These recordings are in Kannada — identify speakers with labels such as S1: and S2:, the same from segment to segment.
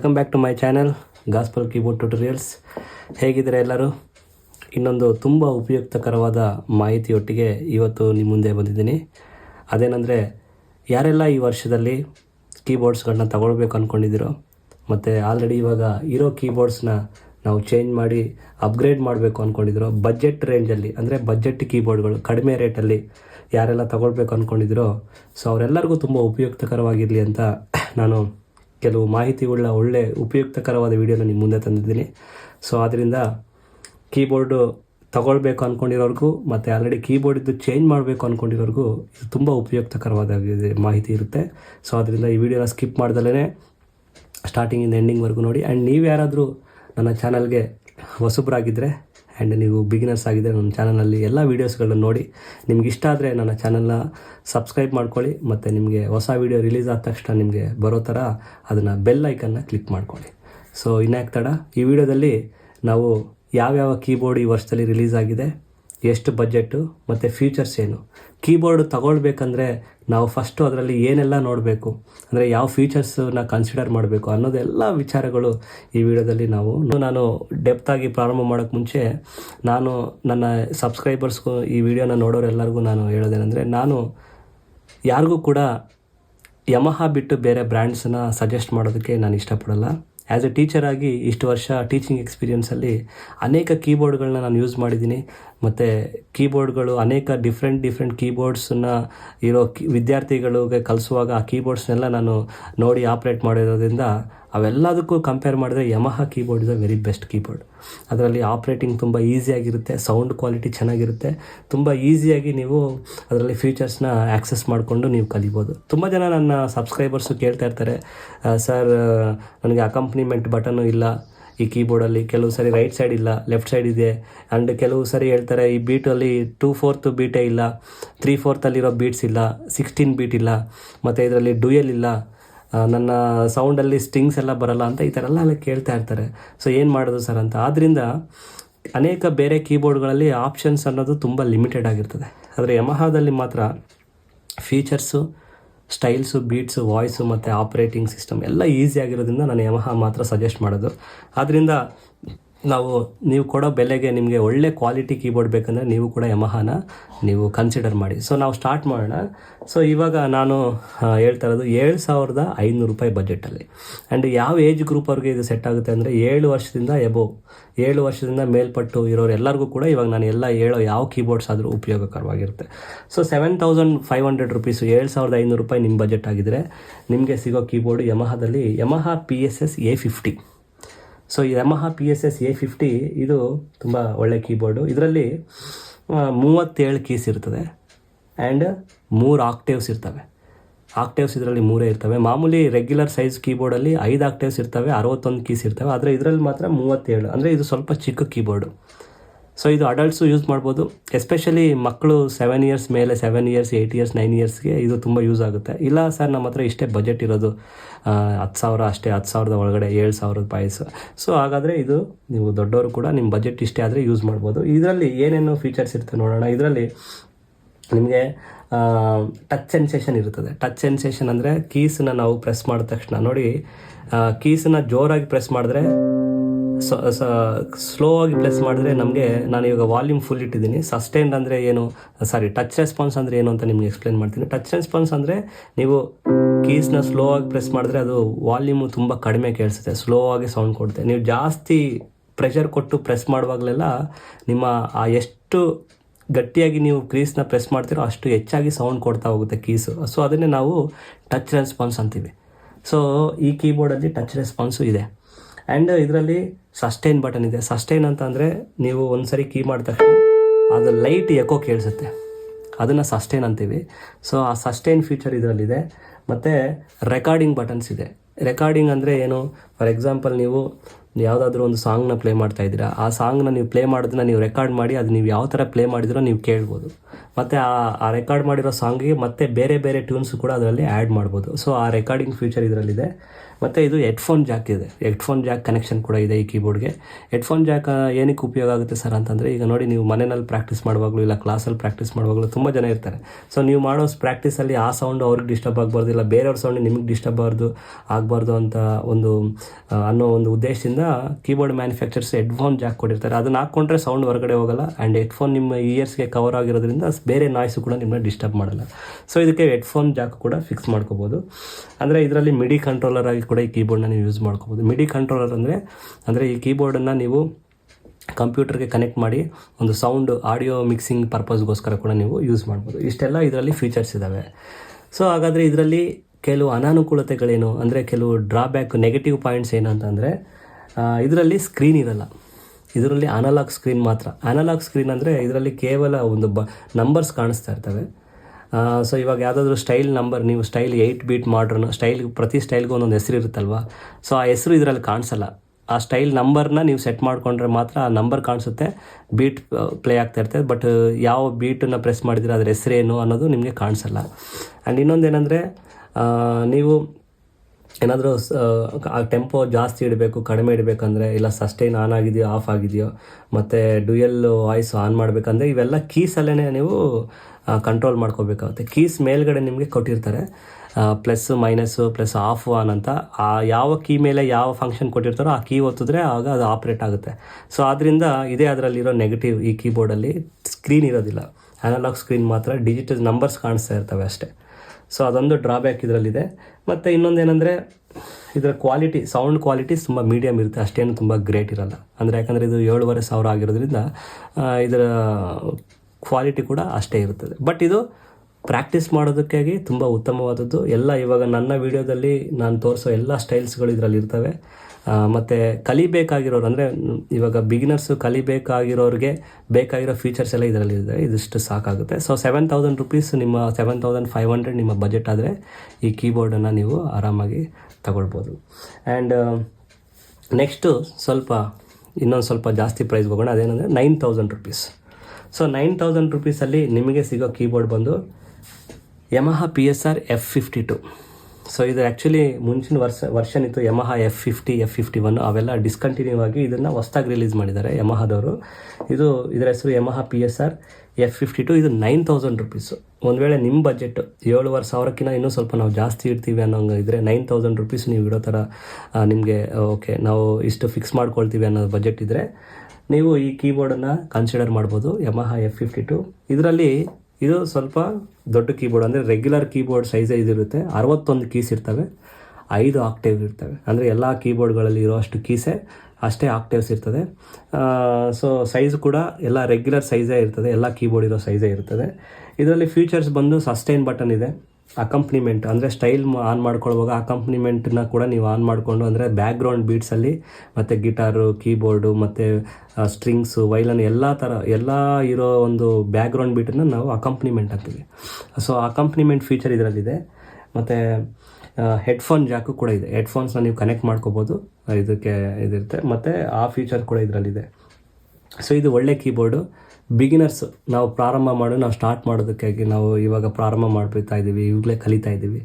S1: Welcome back to my channel gospel keyboard tutorials ಹೇಗಿದ್ದೀರಾ ಎಲ್ಲರೂ? ಇನ್ನೊಂದು ತುಂಬ ಉಪಯುಕ್ತಕರವಾದ ಮಾಹಿತಿಯೊಟ್ಟಿಗೆ ಇವತ್ತು ನಿಮ್ಮ ಮುಂದೆ ಬಂದಿದ್ದೀನಿ. ಅದೇನೆಂದರೆ, ಯಾರೆಲ್ಲ ಈ ವರ್ಷದಲ್ಲಿ ಕೀಬೋರ್ಡ್ಸ್ಗಳನ್ನ ತಗೊಳ್ಬೇಕು ಅಂದ್ಕೊಂಡಿದ್ದೀರೋ ಮತ್ತು ಆಲ್ರೆಡಿ ಇವಾಗ ಇರೋ ಕೀಬೋರ್ಡ್ಸ್ನ ನಾವು ಚೇಂಜ್ ಮಾಡಿ ಅಪ್ಗ್ರೇಡ್ ಮಾಡಬೇಕು ಅಂದ್ಕೊಂಡಿದ್ದೀರೋ ಬಜೆಟ್ ರೇಂಜಲ್ಲಿ ಅಂದರೆ ಬಜೆಟ್ ಕೀಬೋರ್ಡ್ಗಳು ಕಡಿಮೆ ರೇಟಲ್ಲಿ ಯಾರೆಲ್ಲ ತಗೊಳ್ಬೇಕು ಅಂದ್ಕೊಂಡಿದ್ದೀರೋ ಸೊ ಅವರೆಲ್ಲರಿಗೂ ತುಂಬ ಉಪಯುಕ್ತಕರವಾಗಿರಲಿ ಅಂತ ನಾನು ಕೆಲವು ಮಾಹಿತಿಗಳನ್ನ ಒಳ್ಳೆ ಉಪಯುಕ್ತಕರವಾದ ವಿಡಿಯೋನ ನಿಮ್ಮ ಮುಂದೆ ತಂದಿದ್ದೀನಿ. ಸೊ ಆದ್ದರಿಂದ ಕೀಬೋರ್ಡು ತಗೊಳ್ಬೇಕು ಅಂದ್ಕೊಂಡಿರೋರ್ಗೂ ಮತ್ತು ಆಲ್ರೆಡಿ ಕೀಬೋರ್ಡ್ ಇದ್ದು ಚೇಂಜ್ ಮಾಡಬೇಕು ಅಂದ್ಕೊಂಡಿರೋರ್ಗೂ ಇದು ತುಂಬ ಉಪಯುಕ್ತಕರವಾದ ಮಾಹಿತಿ ಇರುತ್ತೆ. ಸೊ ಅದರಿಂದ ಈ ವಿಡಿಯೋನ ಸ್ಕಿಪ್ ಮಾಡ್ದಲೇ ಸ್ಟಾರ್ಟಿಂಗಿಂದ ಎಂಡಿಂಗ್ವರೆಗೂ ನೋಡಿ. ಆ್ಯಂಡ್ ನೀವು ಯಾರಾದರೂ ನನ್ನ ಚಾನಲ್ಗೆ ಹೊಸಬ್ರಾಗಿದ್ದರೆ ಆ್ಯಂಡ್ ನೀವು ಬಿಗಿನರ್ಸ್ ಆಗಿದ್ದರೆ ನನ್ನ ಚಾನಲಲ್ಲಿ ಎಲ್ಲ ವೀಡಿಯೋಸ್ಗಳನ್ನ ನೋಡಿ. ನಿಮ್ಗೆ ಇಷ್ಟ ಆದರೆ ನನ್ನ ಚಾನಲ್ನ ಸಬ್ಸ್ಕ್ರೈಬ್ ಮಾಡ್ಕೊಳ್ಳಿ ಮತ್ತು ನಿಮಗೆ ಹೊಸ ವೀಡಿಯೋ ರಿಲೀಸ್ ಆದ ತಕ್ಷಣ ನಿಮಗೆ ಬರೋ ಥರ ಅದನ್ನು ಬೆಲ್ ಐಕನ್ನ ಕ್ಲಿಕ್ ಮಾಡ್ಕೊಳ್ಳಿ. ಸೊ ಇನ್ಯಾಕೆ ತಡ? ಈ ವಿಡಿಯೋದಲ್ಲಿ ನಾವು ಯಾವ್ಯಾವ ಕೀಬೋರ್ಡ್ ಈ ವರ್ಷದಲ್ಲಿ ರಿಲೀಸ್ ಆಗಿದೆ, ಎಷ್ಟು ಬಜೆಟ್ಟು ಮತ್ತು ಫ್ಯೂಚರ್ಸ್ ಏನು. ಕೀಬೋರ್ಡ್ ತಗೊಳ್ಬೇಕಂದ್ರೆ ನಾವು ಫಸ್ಟು ಅದರಲ್ಲಿ ಏನೆಲ್ಲ ನೋಡಬೇಕು? ಅಂದರೆ ಯಾವ ಫೀಚರ್ಸನ್ನ ಕನ್ಸಿಡರ್ ಮಾಡಬೇಕು ಅನ್ನೋದೆಲ್ಲ ವಿಚಾರಗಳು ಈ ವಿಡಿಯೋದಲ್ಲಿ ನಾವು ನಾನು ಡೆಪ್ತಾಗಿ ಪ್ರಾರಂಭ ಮಾಡೋಕ್ಕೆ ಮುಂಚೆ ನಾನು ನನ್ನ ಸಬ್ಸ್ಕ್ರೈಬರ್ಸ್ಗೂ ಈ ವಿಡಿಯೋನ ನೋಡೋರೆಲ್ಲರಿಗೂ ನಾನು ಹೇಳೋದೇನೆಂದರೆ ನಾನು ಯಾರಿಗೂ ಕೂಡ ಯಮಹ ಬಿಟ್ಟು ಬೇರೆ ಬ್ರ್ಯಾಂಡ್ಸನ್ನ ಸಜೆಸ್ಟ್ ಮಾಡೋದಕ್ಕೆ ನಾನು ಇಷ್ಟಪಡಲ್ಲ. ಆ್ಯಸ್ ಎ ಟೀಚರ್ ಆಗಿ ಇಷ್ಟು ವರ್ಷ ಟೀಚಿಂಗ್ ಎಕ್ಸ್ಪೀರಿಯನ್ಸಲ್ಲಿ ಅನೇಕ ಕೀಬೋರ್ಡ್ಗಳನ್ನ ನಾನು ಯೂಸ್ ಮಾಡಿದ್ದೀನಿ. ಮತ್ತು ಕೀಬೋರ್ಡ್ಗಳು ಅನೇಕ ಡಿಫ್ರೆಂಟ್ ಡಿಫ್ರೆಂಟ್ ಕೀಬೋರ್ಡ್ಸನ್ನ ಇರೋ ಕಿ, ವಿದ್ಯಾರ್ಥಿಗಳಿಗೆ ಕಲಿಸುವಾಗ ಆ ಕೀಬೋರ್ಡ್ಸ್ನೆಲ್ಲ ನಾನು ನೋಡಿ ಆಪ್ರೇಟ್ ಮಾಡಿರೋದ್ರಿಂದ ಅವೆಲ್ಲದಕ್ಕೂ ಕಂಪೇರ್ ಮಾಡಿದ್ರೆ Yamaha keyboard is very best keyboard ಅದರಲ್ಲಿ ಆಪ್ರೇಟಿಂಗ್ ತುಂಬ ಈಸಿಯಾಗಿರುತ್ತೆ ಸೌಂಡ್ ಕ್ವಾಲಿಟಿ ಚೆನ್ನಾಗಿರುತ್ತೆ. ತುಂಬ ಈಸಿಯಾಗಿ ನೀವು ಅದರಲ್ಲಿ ಫೀಚರ್ಸ್ನ ಆ್ಯಕ್ಸೆಸ್ ಮಾಡಿಕೊಂಡು ನೀವು ಕಲಿಬೋದು. ತುಂಬ ಜನ ನನ್ನ ಸಬ್ಸ್ಕ್ರೈಬರ್ಸು ಕೇಳ್ತಾ ಇರ್ತಾರೆ ಸರ್ ನನಗೆ ಅಕಂಪ್ನಿಮೆಂಟ್ ಬಟನು ಇಲ್ಲ, ಈ ಕೀಬೋರ್ಡಲ್ಲಿ ಕೆಲವು ಸರಿ ರೈಟ್ ಸೈಡ್ ಇಲ್ಲ ಲೆಫ್ಟ್ ಸೈಡ್ ಇದೆ. ಆ್ಯಂಡ್ ಕೆಲವು ಸರಿ ಹೇಳ್ತಾರೆ, ಈ ಬೀಟಲ್ಲಿ ಟೂ ಫೋರ್ತ್ ಬೀಟೇ ಇಲ್ಲ ತ್ರೀ ಫೋರ್ತಲ್ಲಿರೋ ಬೀಟ್ಸ್ ಇಲ್ಲ ಸಿಕ್ಸ್ಟೀನ್ ಬೀಟ್ ಇಲ್ಲ, ಮತ್ತು ಇದರಲ್ಲಿ ಡುಯಲ್ ಇಲ್ಲ ನನ್ನ ಸೌಂಡಲ್ಲಿ ಸ್ಟಿಂಗ್ಸ್ ಎಲ್ಲ ಬರಲ್ಲ ಅಂತ ಈ ಥರ ಎಲ್ಲ ಎಲ್ಲ ಕೇಳ್ತಾ ಇರ್ತಾರೆ. ಸೊ ಏನು ಮಾಡೋದು ಸರ್ ಅಂತ? ಆದ್ದರಿಂದ ಅನೇಕ ಬೇರೆ ಕೀಬೋರ್ಡ್ಗಳಲ್ಲಿ ಆಪ್ಷನ್ಸ್ ಅನ್ನೋದು ತುಂಬ ಲಿಮಿಟೆಡ್ ಆಗಿರ್ತದೆ. ಆದರೆ ಯಮಹಾದಲ್ಲಿ ಮಾತ್ರ ಫೀಚರ್ಸು ಸ್ಟೈಲ್ಸು ಬೀಟ್ಸು ವಾಯ್ಸು ಮತ್ತು ಆಪ್ರೇಟಿಂಗ್ ಸಿಸ್ಟಮ್ ಎಲ್ಲ ಈಸಿ ಆಗಿರೋದ್ರಿಂದ ನಾನು ಯಮಹ ಮಾತ್ರ ಸಜೆಸ್ಟ್ ಮಾಡೋದು. ಆದ್ದರಿಂದ ನಾವು ನೀವು ಕೊಡೋ ಬೆಲೆಗೆ ನಿಮಗೆ ಒಳ್ಳೆ ಕ್ವಾಲಿಟಿ ಕೀಬೋರ್ಡ್ ಬೇಕಂದರೆ ನೀವು ಕೂಡ ಯಮಹಾನ ನೀವು ಕನ್ಸಿಡರ್ ಮಾಡಿ. ಸೊ ನಾವು ಸ್ಟಾರ್ಟ್ ಮಾಡೋಣ. ಸೊ ಇವಾಗ ನಾನು ಹೇಳ್ತಾ ಇರೋದು ಏಳು ಸಾವಿರದ ಐನೂರು ರೂಪಾಯಿ ಬಜೆಟಲ್ಲಿ ಆ್ಯಂಡ್ ಯಾವ ಏಜ್ ಗ್ರೂಪ್ ಅವ್ರಿಗೆ ಇದು ಸೆಟ್ ಆಗುತ್ತೆ ಅಂದರೆ ಏಳು ವರ್ಷದಿಂದ ಎಬೋವ್ ಏಳು ವರ್ಷದಿಂದ ಮೇಲ್ಪಟ್ಟು ಇರೋರು ಎಲ್ಲರಿಗೂ ಕೂಡ ಇವಾಗ ನಾನು ಎಲ್ಲ ಹೇಳೋ ಯಾವ ಕೀಬೋರ್ಡ್ಸ್ ಆದರೂ ಉಪಯೋಗಕರವಾಗಿರುತ್ತೆ. So seven thousand five hundred rupees ಏಳು ಸಾವಿರದ ಐನೂರು ರೂಪಾಯಿ ನಿಮ್ಮ ಬಜೆಟ್ ಆಗಿದ್ದರೆ ನಿಮಗೆ ಸಿಗೋ keyboard ಯಮಹದಲ್ಲಿ Yamaha P S S A fifty so Yamaha P S S A fifty ಇದು ತುಂಬ ಒಳ್ಳೆ ಕೀಬೋರ್ಡು ಇದರಲ್ಲಿ ಮೂವತ್ತೇಳು ಕೀಸ್ ಇರ್ತದೆ ಆ್ಯಂಡ್ ಮೂರು ಆಕ್ಟೇವ್ಸ್ ಇರ್ತವೆ. ಆಕ್ಟೇವ್ಸ್ ಇದರಲ್ಲಿ ಮೂರೇ ಇರ್ತವೆ. ಮಾಮೂಲಿ ರೆಗ್ಯುಲರ್ ಸೈಜ್ ಕೀಬೋರ್ಡಲ್ಲಿ ಐದು ಆಕ್ಟೇವ್ಸ್ ಇರ್ತವೆ, ಅರವತ್ತೊಂದು ಕೀಸ್ ಇರ್ತವೆ. ಆದರೆ ಇದರಲ್ಲಿ ಮಾತ್ರ ಮೂವತ್ತೇಳು. ಅಂದರೆ ಇದು ಸ್ವಲ್ಪ ಚಿಕ್ಕ ಕೀಬೋರ್ಡು ಸೊ ಇದು ಅಡಲ್ಟ್ಸು ಯೂಸ್ ಮಾಡ್ಬೋದು. ಎಸ್ಪೆಷಲಿ ಮಕ್ಕಳು ಸೆವೆನ್ ಇಯರ್ಸ್ ಮೇಲೆ seven years eight years nine ಇಯರ್ಸ್ಗೆ ಇದು ತುಂಬ ಯೂಸ್ ಆಗುತ್ತೆ. ಇಲ್ಲ ಸರ್ ನಮ್ಮ ಹತ್ರ ಇಷ್ಟೇ ಬಜೆಟ್ ಇರೋದು ಹತ್ತು ಸಾವಿರ ಅಷ್ಟೇ, ಹತ್ತು ಸಾವಿರದ ಒಳಗಡೆ ಏಳು ಸಾವಿರದ ರೂಪಾಯಿ ಸೊ ಹಾಗಾದರೆ ಇದು ನೀವು ದೊಡ್ಡವರು ಕೂಡ ನಿಮ್ಮ ಬಜೆಟ್ ಇಷ್ಟೇ ಆದರೆ ಯೂಸ್ ಮಾಡ್ಬೋದು. ಇದರಲ್ಲಿ ಏನೇನು ಫೀಚರ್ಸ್ ಇರುತ್ತೆ ನೋಡೋಣ. ಇದರಲ್ಲಿ ನಿಮಗೆ ಟಚ್ ಸೆನ್ಸೇಷನ್ ಇರುತ್ತದೆ ಟಚ್ ಸೆನ್ಸೇಷನ್ ಅಂದರೆ ಕೀಸನ್ನ ನಾವು ಪ್ರೆಸ್ ಮಾಡಿದ ತಕ್ಷಣ. ನೋಡಿ ಕೀಸನ್ನ ಜೋರಾಗಿ ಪ್ರೆಸ್ ಮಾಡಿದ್ರೆ ಸ್ಲೋ ಆಗಿ ಪ್ರೆಸ್ ಮಾಡಿದ್ರೆ ನಮಗೆ ನಾನು ಇವಾಗ ವಾಲ್ಯೂಮ್ ಫುಲ್ ಇಟ್ಟಿದ್ದೀನಿ. ಸಸ್ಟೈನ್ಡ್ ಅಂದರೆ ಏನು? ಸಾರಿ ಟಚ್ ರೆಸ್ಪಾನ್ಸ್ ಅಂದರೆ ಏನು ಅಂತ ನಿಮ್ಗೆ ಎಕ್ಸ್ಪ್ಲೇನ್ ಮಾಡ್ತೀನಿ. ಟಚ್ ರೆಸ್ಪಾನ್ಸ್ ಅಂದರೆ ನೀವು ಕೀಸ್ನ ಸ್ಲೋ ಆಗಿ ಪ್ರೆಸ್ ಮಾಡಿದ್ರೆ ಅದು ವಾಲ್ಯೂಮು ತುಂಬ ಕಡಿಮೆ ಕೇಳಿಸುತ್ತೆ. ಸ್ಲೋ ಆಗಿ ಸೌಂಡ್ ಕೊಡುತ್ತೆ. ನೀವು ಜಾಸ್ತಿ ಪ್ರೆಷರ್ ಕೊಟ್ಟು ಪ್ರೆಸ್ ಮಾಡುವಾಗಲೆಲ್ಲ ನಿಮ್ಮ ಆ ಎಷ್ಟು ಗಟ್ಟಿಯಾಗಿ ನೀವು ಕ್ರೀಸ್ನ ಪ್ರೆಸ್ ಮಾಡ್ತೀರೋ ಅಷ್ಟು ಹೆಚ್ಚಾಗಿ ಸೌಂಡ್ ಕೊಡ್ತಾ ಹೋಗುತ್ತೆ ಕೀಸು ಸೊ ಅದನ್ನೇ ನಾವು ಟಚ್ ರೆಸ್ಪಾನ್ಸ್ ಅಂತೀವಿ. ಸೊ ಈ ಕೀಬೋರ್ಡಲ್ಲಿ ಟಚ್ ರೆಸ್ಪಾನ್ಸು ಇದೆ. ಆ್ಯಂಡ್ ಇದರಲ್ಲಿ ಸಸ್ಟೈನ್ ಬಟನ್ ಇದೆ. ಸಸ್ಟೈನ್ ಅಂತ ಅಂದರೆ ನೀವು ಒಂದ್ಸರಿ ಕೀ ಮಾಡಿದ ತಕ್ಷಣ ಅದು ಲೈಟ್ ಎಕೋ ಕೇಳಿಸುತ್ತೆ. ಅದನ್ನು ಸಸ್ಟೈನ್ ಅಂತೀವಿ. ಸೊ ಆ ಸಸ್ಟೈನ್ ಫೀಚರ್ ಇದರಲ್ಲಿದೆ. ಮತ್ತು ರೆಕಾರ್ಡಿಂಗ್ ಬಟನ್ಸ್ ಇದೆ. ರೆಕಾರ್ಡಿಂಗ್ ಅಂದರೆ ಏನು? ಫಾರ್ ಎಕ್ಸಾಂಪಲ್ ನೀವು ಯಾವುದಾದ್ರೂ ಒಂದು ಸಾಂಗ್ನ ಪ್ಲೇ ಮಾಡ್ತಾ ಇದ್ದೀರಾ. ಆ ಸಾಂಗ್ನ ನೀವು ಪ್ಲೇ ಮಾಡೋದನ್ನ ನೀವು ರೆಕಾರ್ಡ್ ಮಾಡಿ, ಅದು ನೀವು ಯಾವ ಥರ ಪ್ಲೇ ಮಾಡಿದ್ರೋ ನೀವು ಕೇಳ್ಬೋದು. ಮತ್ತು ಆ ಆ ರೆಕಾರ್ಡ್ ಮಾಡಿರೋ ಸಾಂಗಿಗೆ ಮತ್ತೆ ಬೇರೆ ಬೇರೆ ಟ್ಯೂನ್ಸ್ ಕೂಡ ಅದರಲ್ಲಿ ಆ್ಯಡ್ ಮಾಡ್ಬೋದು. ಸೊ ಆ ರೆಕಾರ್ಡಿಂಗ್ ಫೀಚರ್ ಇದರಲ್ಲಿದೆ. ಮತ್ತು ಇದು ಹೆಡ್ಫೋನ್ ಜಾಕ್ ಇದೆ. ಹೆಡ್ಫೋನ್ ಜಾಕ್ ಕನೆಕ್ಷನ್ ಕೂಡ ಇದೆ ಈ ಕೀಬೋರ್ಡ್ಗೆ ಹೆಡ್ಫೋನ್ ಜಾಕ್ ಏನಕ್ಕೆ ಉಪಯೋಗ ಆಗುತ್ತೆ ಸರ್ ಅಂತಂದರೆ, ಈಗ ನೋಡಿ ನೀವು ಮನೆಯಲ್ಲಿ ಪ್ರಾಕ್ಟೀಸ್ ಮಾಡುವಾಗಲೂ ಇಲ್ಲ ಕ್ಲಾಸಲ್ಲಿ ಪ್ರಾಕ್ಟೀಸ್ ಮಾಡುವಾಗಲೂ ತುಂಬ ಜನ ಇರ್ತಾರೆ. ಸೊ ನೀವು ಮಾಡೋ ಪ್ರಾಕ್ಟೀಸಲ್ಲಿ ಆ ಸೌಂಡ್ ಅವ್ರಿಗೆ ಡಿಸ್ಟರ್ಬ್ ಆಗಬಾರ್ದು, ಇಲ್ಲ ಬೇರೆಯವ್ರ ಸೌಂಡ್ ನಿಮಗೆ ಡಿಸ್ಟರ್ಬ್ ಆಗಬಾರ್ದು ಆಗಬಾರ್ದು ಅಂತ ಒಂದು ಅನ್ನೋ ಒಂದು ಉದ್ದೇಶದಿಂದ ಕೀಬೋರ್ಡ್ ಮ್ಯಾನುಫ್ಯಾಕ್ಚರ್ಸ್ ಹೆಡ್ಫೋನ್ ಜಾಕ್ ಕೊಟ್ಟಿರ್ತಾರೆ. ಅದನ್ನ ಹಾಕ್ಕೊಂಡ್ರೆ ಸೌಂಡ್ ಹೊರಗಡೆ ಹೋಗಲ್ಲ ಆ್ಯಂಡ್ ಹೆಡ್ಫೋನ್ ನಿಮ್ಮ ಇಯರ್ಸ್ಗೆ ಕವರ್ ಆಗಿರೋದ್ರಿಂದ ಬೇರೆ ನಾಯ್ಸು ಕೂಡ ನಿಮ್ಮನ್ನ ಡಿಸ್ಟರ್ಬ್ ಮಾಡಲ್ಲ. ಸೊ ಇದಕ್ಕೆ ಹೆಡ್ಫೋನ್ ಜಾಕ್ ಕೂಡ ಫಿಕ್ಸ್ ಮಾಡ್ಕೋಬೋದು. ಅಂದರೆ, ಇದರಲ್ಲಿ ಮಿಡಿ ಕಂಟ್ರೋಲರ್ ಆಗಿ ಕೂಡ ಈ ಕೀಬೋರ್ಡ್ನ ನೀವು ಯೂಸ್ ಮಾಡ್ಕೋಬೋದು. ಮಿಡಿ ಕಂಟ್ರೋಲರ್ ಅಂದರೆ ಅಂದರೆ ಈ ಕೀಬೋರ್ಡನ್ನು ನೀವು ಕಂಪ್ಯೂಟರ್ಗೆ ಕನೆಕ್ಟ್ ಮಾಡಿ ಒಂದು ಸೌಂಡ್ ಆಡಿಯೋ ಮಿಕ್ಸಿಂಗ್ ಪರ್ಪಸ್ಗೋಸ್ಕರ ಕೂಡ ನೀವು ಯೂಸ್ ಮಾಡ್ಬೋದು. ಇಷ್ಟೆಲ್ಲ ಇದರಲ್ಲಿ ಫೀಚರ್ಸ್ ಇದ್ದಾವೆ ಸೊ ಹಾಗಾದರೆ ಇದರಲ್ಲಿ ಕೆಲವು ಅನಾನುಕೂಲತೆಗಳೇನು? ಅಂದರೆ ಕೆಲವು ಡ್ರಾಬ್ಯಾಕ್ ನೆಗೆಟಿವ್ ಪಾಯಿಂಟ್ಸ್ ಏನು ಅಂತಂದರೆ ಇದರಲ್ಲಿ ಸ್ಕ್ರೀನ್ ಇರಲ್ಲ. ಇದರಲ್ಲಿ ಅನಲಾಗ್ ಸ್ಕ್ರೀನ್ ಮಾತ್ರ. ಅನಲಾಗ್ ಸ್ಕ್ರೀನ್ ಅಂದರೆ ಇದರಲ್ಲಿ ಕೇವಲ ಒಂದು ಬ ನಂಬರ್ಸ್ ಕಾಣಿಸ್ತಾ ಇರ್ತವೆ. ಸೊ ಇವಾಗ ಯಾವುದಾದ್ರೂ ಸ್ಟೈಲ್ ನಂಬರ್ ನೀವು ಸ್ಟೈಲ್ ಏಯ್ಟ್ ಬೀಟ್ ಮಾಡ್ರೂ ಸ್ಟೈಲ್ ಪ್ರತಿ ಸ್ಟೈಲ್ಗೂ ಒಂದೊಂದು ಹೆಸರು ಇರುತ್ತಲ್ವ? ಸೊ ಆ ಹೆಸರು ಇದರಲ್ಲಿ ಕಾಣಿಸಲ್ಲ. ಆ ಸ್ಟೈಲ್ ನಂಬರ್ನ ನೀವು ಸೆಟ್ ಮಾಡಿಕೊಂಡ್ರೆ ಮಾತ್ರ ಆ ನಂಬರ್ ಕಾಣಿಸುತ್ತೆ ಬೀಟ್ ಪ್ಲೇ ಆಗ್ತಾ ಇರ್ತದೆ ಬಟ್ ಯಾವ ಬೀಟನ್ನು ಪ್ರೆಸ್ ಮಾಡಿದಿರ ಅದರ ಹೆಸರೇನು ಅನ್ನೋದು ನಿಮಗೆ ಕಾಣಿಸಲ್ಲ. ಆ್ಯಂಡ್ ಇನ್ನೊಂದೇನೆಂದರೆ ನೀವು ಏನಾದರೂ ಆ ಟೆಂಪೋ ಜಾಸ್ತಿ ಇಡಬೇಕು, ಕಡಿಮೆ ಇಡಬೇಕಂದ್ರೆ, ಇಲ್ಲ ಸಸ್ಟೈನ್ ಆನ್ ಆಗಿದೆಯೋ ಆಫ್ ಆಗಿದೆಯೋ, ಮತ್ತು ಡ್ಯುಯಲ್ ವಾಯ್ಸ್ ಆನ್ ಮಾಡಬೇಕಂದ್ರೆ, ಇವೆಲ್ಲ ಕೀಸಲ್ಲೇ ನೀವು ಕಂಟ್ರೋಲ್ ಮಾಡ್ಕೋಬೇಕಾಗುತ್ತೆ. ಕೀಸ್ ಮೇಲ್ಗಡೆ ನಿಮಗೆ ಕೊಟ್ಟಿರ್ತಾರೆ. Plus minus plus off on ಅಂತ. ಆ, ಯಾವ ಕೀ ಮೇಲೆ ಯಾವ ಫಂಕ್ಷನ್ ಕೊಟ್ಟಿರ್ತಾರೋ ಆ ಕೀ ಒತ್ತಿದ್ರೆ ಆಗ ಅದು ಆಪ್ರೇಟ್ ಆಗುತ್ತೆ. ಸೊ ಆದ್ದರಿಂದ ಇದೇ ಅದರಲ್ಲಿರೋ ನೆಗೆಟಿವ್ ಈ ಕೀಬೋರ್ಡಲ್ಲಿ ಸ್ಕ್ರೀನ್ ಇರೋದಿಲ್ಲ. ಅನಲಾಗ್ ಸ್ಕ್ರೀನ್ ಮಾತ್ರ ಡಿಜಿಟಲ್ ನಂಬರ್ಸ್ ಕಾಣಿಸ್ತಾ ಇರ್ತವೆ ಅಷ್ಟೇ. ಸೊ ಅದೊಂದು ಡ್ರಾಬ್ಯಾಕ್ ಇದರಲ್ಲಿದೆ. ಮತ್ತು ಇನ್ನೊಂದೇನೆಂದರೆ, ಇದರ ಕ್ವಾಲಿಟಿ ಸೌಂಡ್ ಕ್ವಾಲಿಟಿ ತುಂಬ ಮೀಡಿಯಮ್ ಇರುತ್ತೆ. ಅಷ್ಟೇನು ತುಂಬ ಗ್ರೇಟ್ ಇರಲ್ಲ. ಅಂದರೆ ಯಾಕಂದರೆ ಇದು ಏಳುವರೆ ಸಾವಿರ ಆಗಿರೋದ್ರಿಂದ ಇದರ ಕ್ವಾಲಿಟಿ ಕೂಡ ಅಷ್ಟೇ ಇರುತ್ತದೆ. ಬಟ್ ಇದು ಪ್ರಾಕ್ಟೀಸ್ ಮಾಡೋದಕ್ಕಾಗಿ ತುಂಬ ಉತ್ತಮವಾದದ್ದು. ಎಲ್ಲ ಇವಾಗ ನನ್ನ ವಿಡಿಯೋದಲ್ಲಿ ನಾನು ತೋರಿಸೋ ಎಲ್ಲ ಸ್ಟೈಲ್ಸ್ಗಳು ಇದರಲ್ಲಿ ಇರ್ತವೆ. ಮತ್ತು ಕಲಿಬೇಕಾಗಿರೋರು ಅಂದರೆ, ಇವಾಗ ಬಿಗಿನರ್ಸು ಕಲಿಬೇಕಾಗಿರೋರಿಗೆ ಬೇಕಾಗಿರೋ ಫೀಚರ್ಸ್ ಎಲ್ಲ ಇದರಲ್ಲಿ ಇದೆ. ಇದಿಷ್ಟು ಸಾಕಾಗುತ್ತೆ. ಸೊ ಸೆವೆನ್ ತೌಸಂಡ್ ರುಪೀಸ್ ನಿಮ್ಮ ಸೆವೆನ್ ತೌಸಂಡ್ ಫೈವ್ ಹಂಡ್ರೆಡ್ ನಿಮ್ಮ ಬಜೆಟ್ ಆದರೆ ಈ ಕೀಬೋರ್ಡನ್ನು ನೀವು ಆರಾಮಾಗಿ ತಗೊಳ್ಬೋದು. ಆ್ಯಂಡ್ ನೆಕ್ಸ್ಟು ಸ್ವಲ್ಪ, ಇನ್ನೊಂದು ಸ್ವಲ್ಪ ಜಾಸ್ತಿ ಪ್ರೈಸ್ ಹೋಗೋಣ. ಅದೇನಂದರೆ nine thousand rupees so nine thousand ರುಪೀಸಲ್ಲಿ ನಿಮಗೆ ಸಿಗೋ ಕೀಬೋರ್ಡ್ ಬಂದು Yamaha P S R F fifty two so ಇದು ಆ್ಯಕ್ಚುಲಿ ಮುಂಚಿನ ವರ್ಷ, ವರ್ಷನ್ ಇತ್ತು Yamaha F fifty F fifty one ಅವೆಲ್ಲ ಡಿಸ್ಕಂಟಿನ್ಯೂ ಆಗಿ ಇದನ್ನು ಹೊಸ್ದಾಗಿ ರಿಲೀಸ್ ಮಾಡಿದ್ದಾರೆ ಯಮಹದವರು ಇದು ಇದರ ಹೆಸರು Yamaha P S R F fifty two ಇದು ನೈನ್ ತೌಸಂಡ್ ರುಪೀಸು ಒಂದು ವೇಳೆ ನಿಮ್ಮ ಬಜೆಟ್ ಏಳುವರೆ ಸಾವಿರಕ್ಕಿಂತ ಇನ್ನೂ ಸ್ವಲ್ಪ ನಾವು ಜಾಸ್ತಿ ಇಡ್ತೀವಿ ಅನ್ನೋಂಗೆ ಇದ್ದರೆ ನೈನ್ ತೌಸಂಡ್ ರುಪೀಸ್ ನೀವು ಇಡೋ ಥರ ನಿಮಗೆ ಓಕೆ ನಾವು ಇಷ್ಟು ಫಿಕ್ಸ್ ಮಾಡ್ಕೊಳ್ತೀವಿ ಅನ್ನೋ ಬಜೆಟ್ ಇದ್ದರೆ ನೀವು ಈ ಕೀಬೋರ್ಡನ್ನು ಕನ್ಸಿಡರ್ ಮಾಡ್ಬೋದು ಯಮಹ ಎಫ್ ಫಿಫ್ಟಿ ಟು ಇದರಲ್ಲಿ ಇದು ಸ್ವಲ್ಪ ದೊಡ್ಡ ಕೀಬೋರ್ಡ್, ಅಂದರೆ ರೆಗ್ಯುಲರ್ ಕೀಬೋರ್ಡ್ ಸೈಜೇ ಇದಿರುತ್ತೆ. ಅರವತ್ತೊಂದು ಕೀಸ್ ಇರ್ತವೆ. ಐದು ಆಕ್ಟೇವ್ ಇರ್ತವೆ. ಅಂದರೆ ಎಲ್ಲ ಕೀಬೋರ್ಡ್ಗಳಲ್ಲಿ ಇರೋಷ್ಟು ಕೀಸೇ ಅಷ್ಟೇ ಆಕ್ಟೇವ್ಸ್ ಇರ್ತದೆ. ಸೊ ಸೈಜ್ ಕೂಡ ಎಲ್ಲ ರೆಗ್ಯುಲರ್ ಸೈಜೇ ಇರ್ತದೆ. ಎಲ್ಲ ಕೀಬೋರ್ಡ್ ಇರೋ ಸೈಜೇ ಇರ್ತದೆ. ಇದರಲ್ಲಿ ಫೀಚರ್ಸ್ ಬಂದು ಸಸ್ಟೈನ್ ಬಟನ್ ಇದೆ. ಅಕಂಪ್ನಿಮೆಂಟ್ ಅಂದರೆ ಸ್ಟೈಲ್ ಆನ್ ಮಾಡ್ಕೊಳ್ಳುವಾಗ ಅಕಂಪ್ನಿಮೆಂಟ್ನ ಕೂಡ ನೀವು ಆನ್ ಮಾಡಿಕೊಂಡು, ಅಂದರೆ ಬ್ಯಾಕ್ಗ್ರೌಂಡ್ ಬೀಟ್ಸಲ್ಲಿ ಮತ್ತು ಗಿಟಾರು ಕೀಬೋರ್ಡು ಮತ್ತು ಸ್ಟ್ರಿಂಗ್ಸು ವೈಲನ್ ಎಲ್ಲ ಥರ ಎಲ್ಲ ಇರೋ ಒಂದು ಬ್ಯಾಕ್ಗ್ರೌಂಡ್ ಬೀಟನ್ನು ನಾವು ಅಕಂಪ್ನಿಮೆಂಟ್ ಅಂತೀವಿ. ಸೊ ಅಕಂಪ್ನಿಮೆಂಟ್ ಫೀಚರ್ ಇದರಲ್ಲಿದೆ. ಮತ್ತು ಹೆಡ್ಫೋನ್ ಜಾಕು ಕೂಡ ಇದೆ. ಹೆಡ್ಫೋನ್ಸ್ನ ನೀವು ಕನೆಕ್ಟ್ ಮಾಡ್ಕೋಬೋದು. ಇದಕ್ಕೆ ಇದಿರುತ್ತೆ. ಮತ್ತು, ಆ ಫೀಚರ್ ಕೂಡ ಇದರಲ್ಲಿದೆ. ಸೊ ಇದು ಒಳ್ಳೆ ಕೀಬೋರ್ಡು ಬಿಗಿನರ್ಸ್ ನಾವು ಪ್ರಾರಂಭ ಮಾಡಿ ನಾವು ಸ್ಟಾರ್ಟ್ ಮಾಡೋದಕ್ಕಾಗಿ ನಾವು ಇವಾಗ ಪ್ರಾರಂಭ ಮಾಡ್ಬಿಡ್ತಾ ಇದ್ದೀವಿ ಇವಾಗಲೇ ಕಲಿತಾ ಇದ್ದೀವಿ.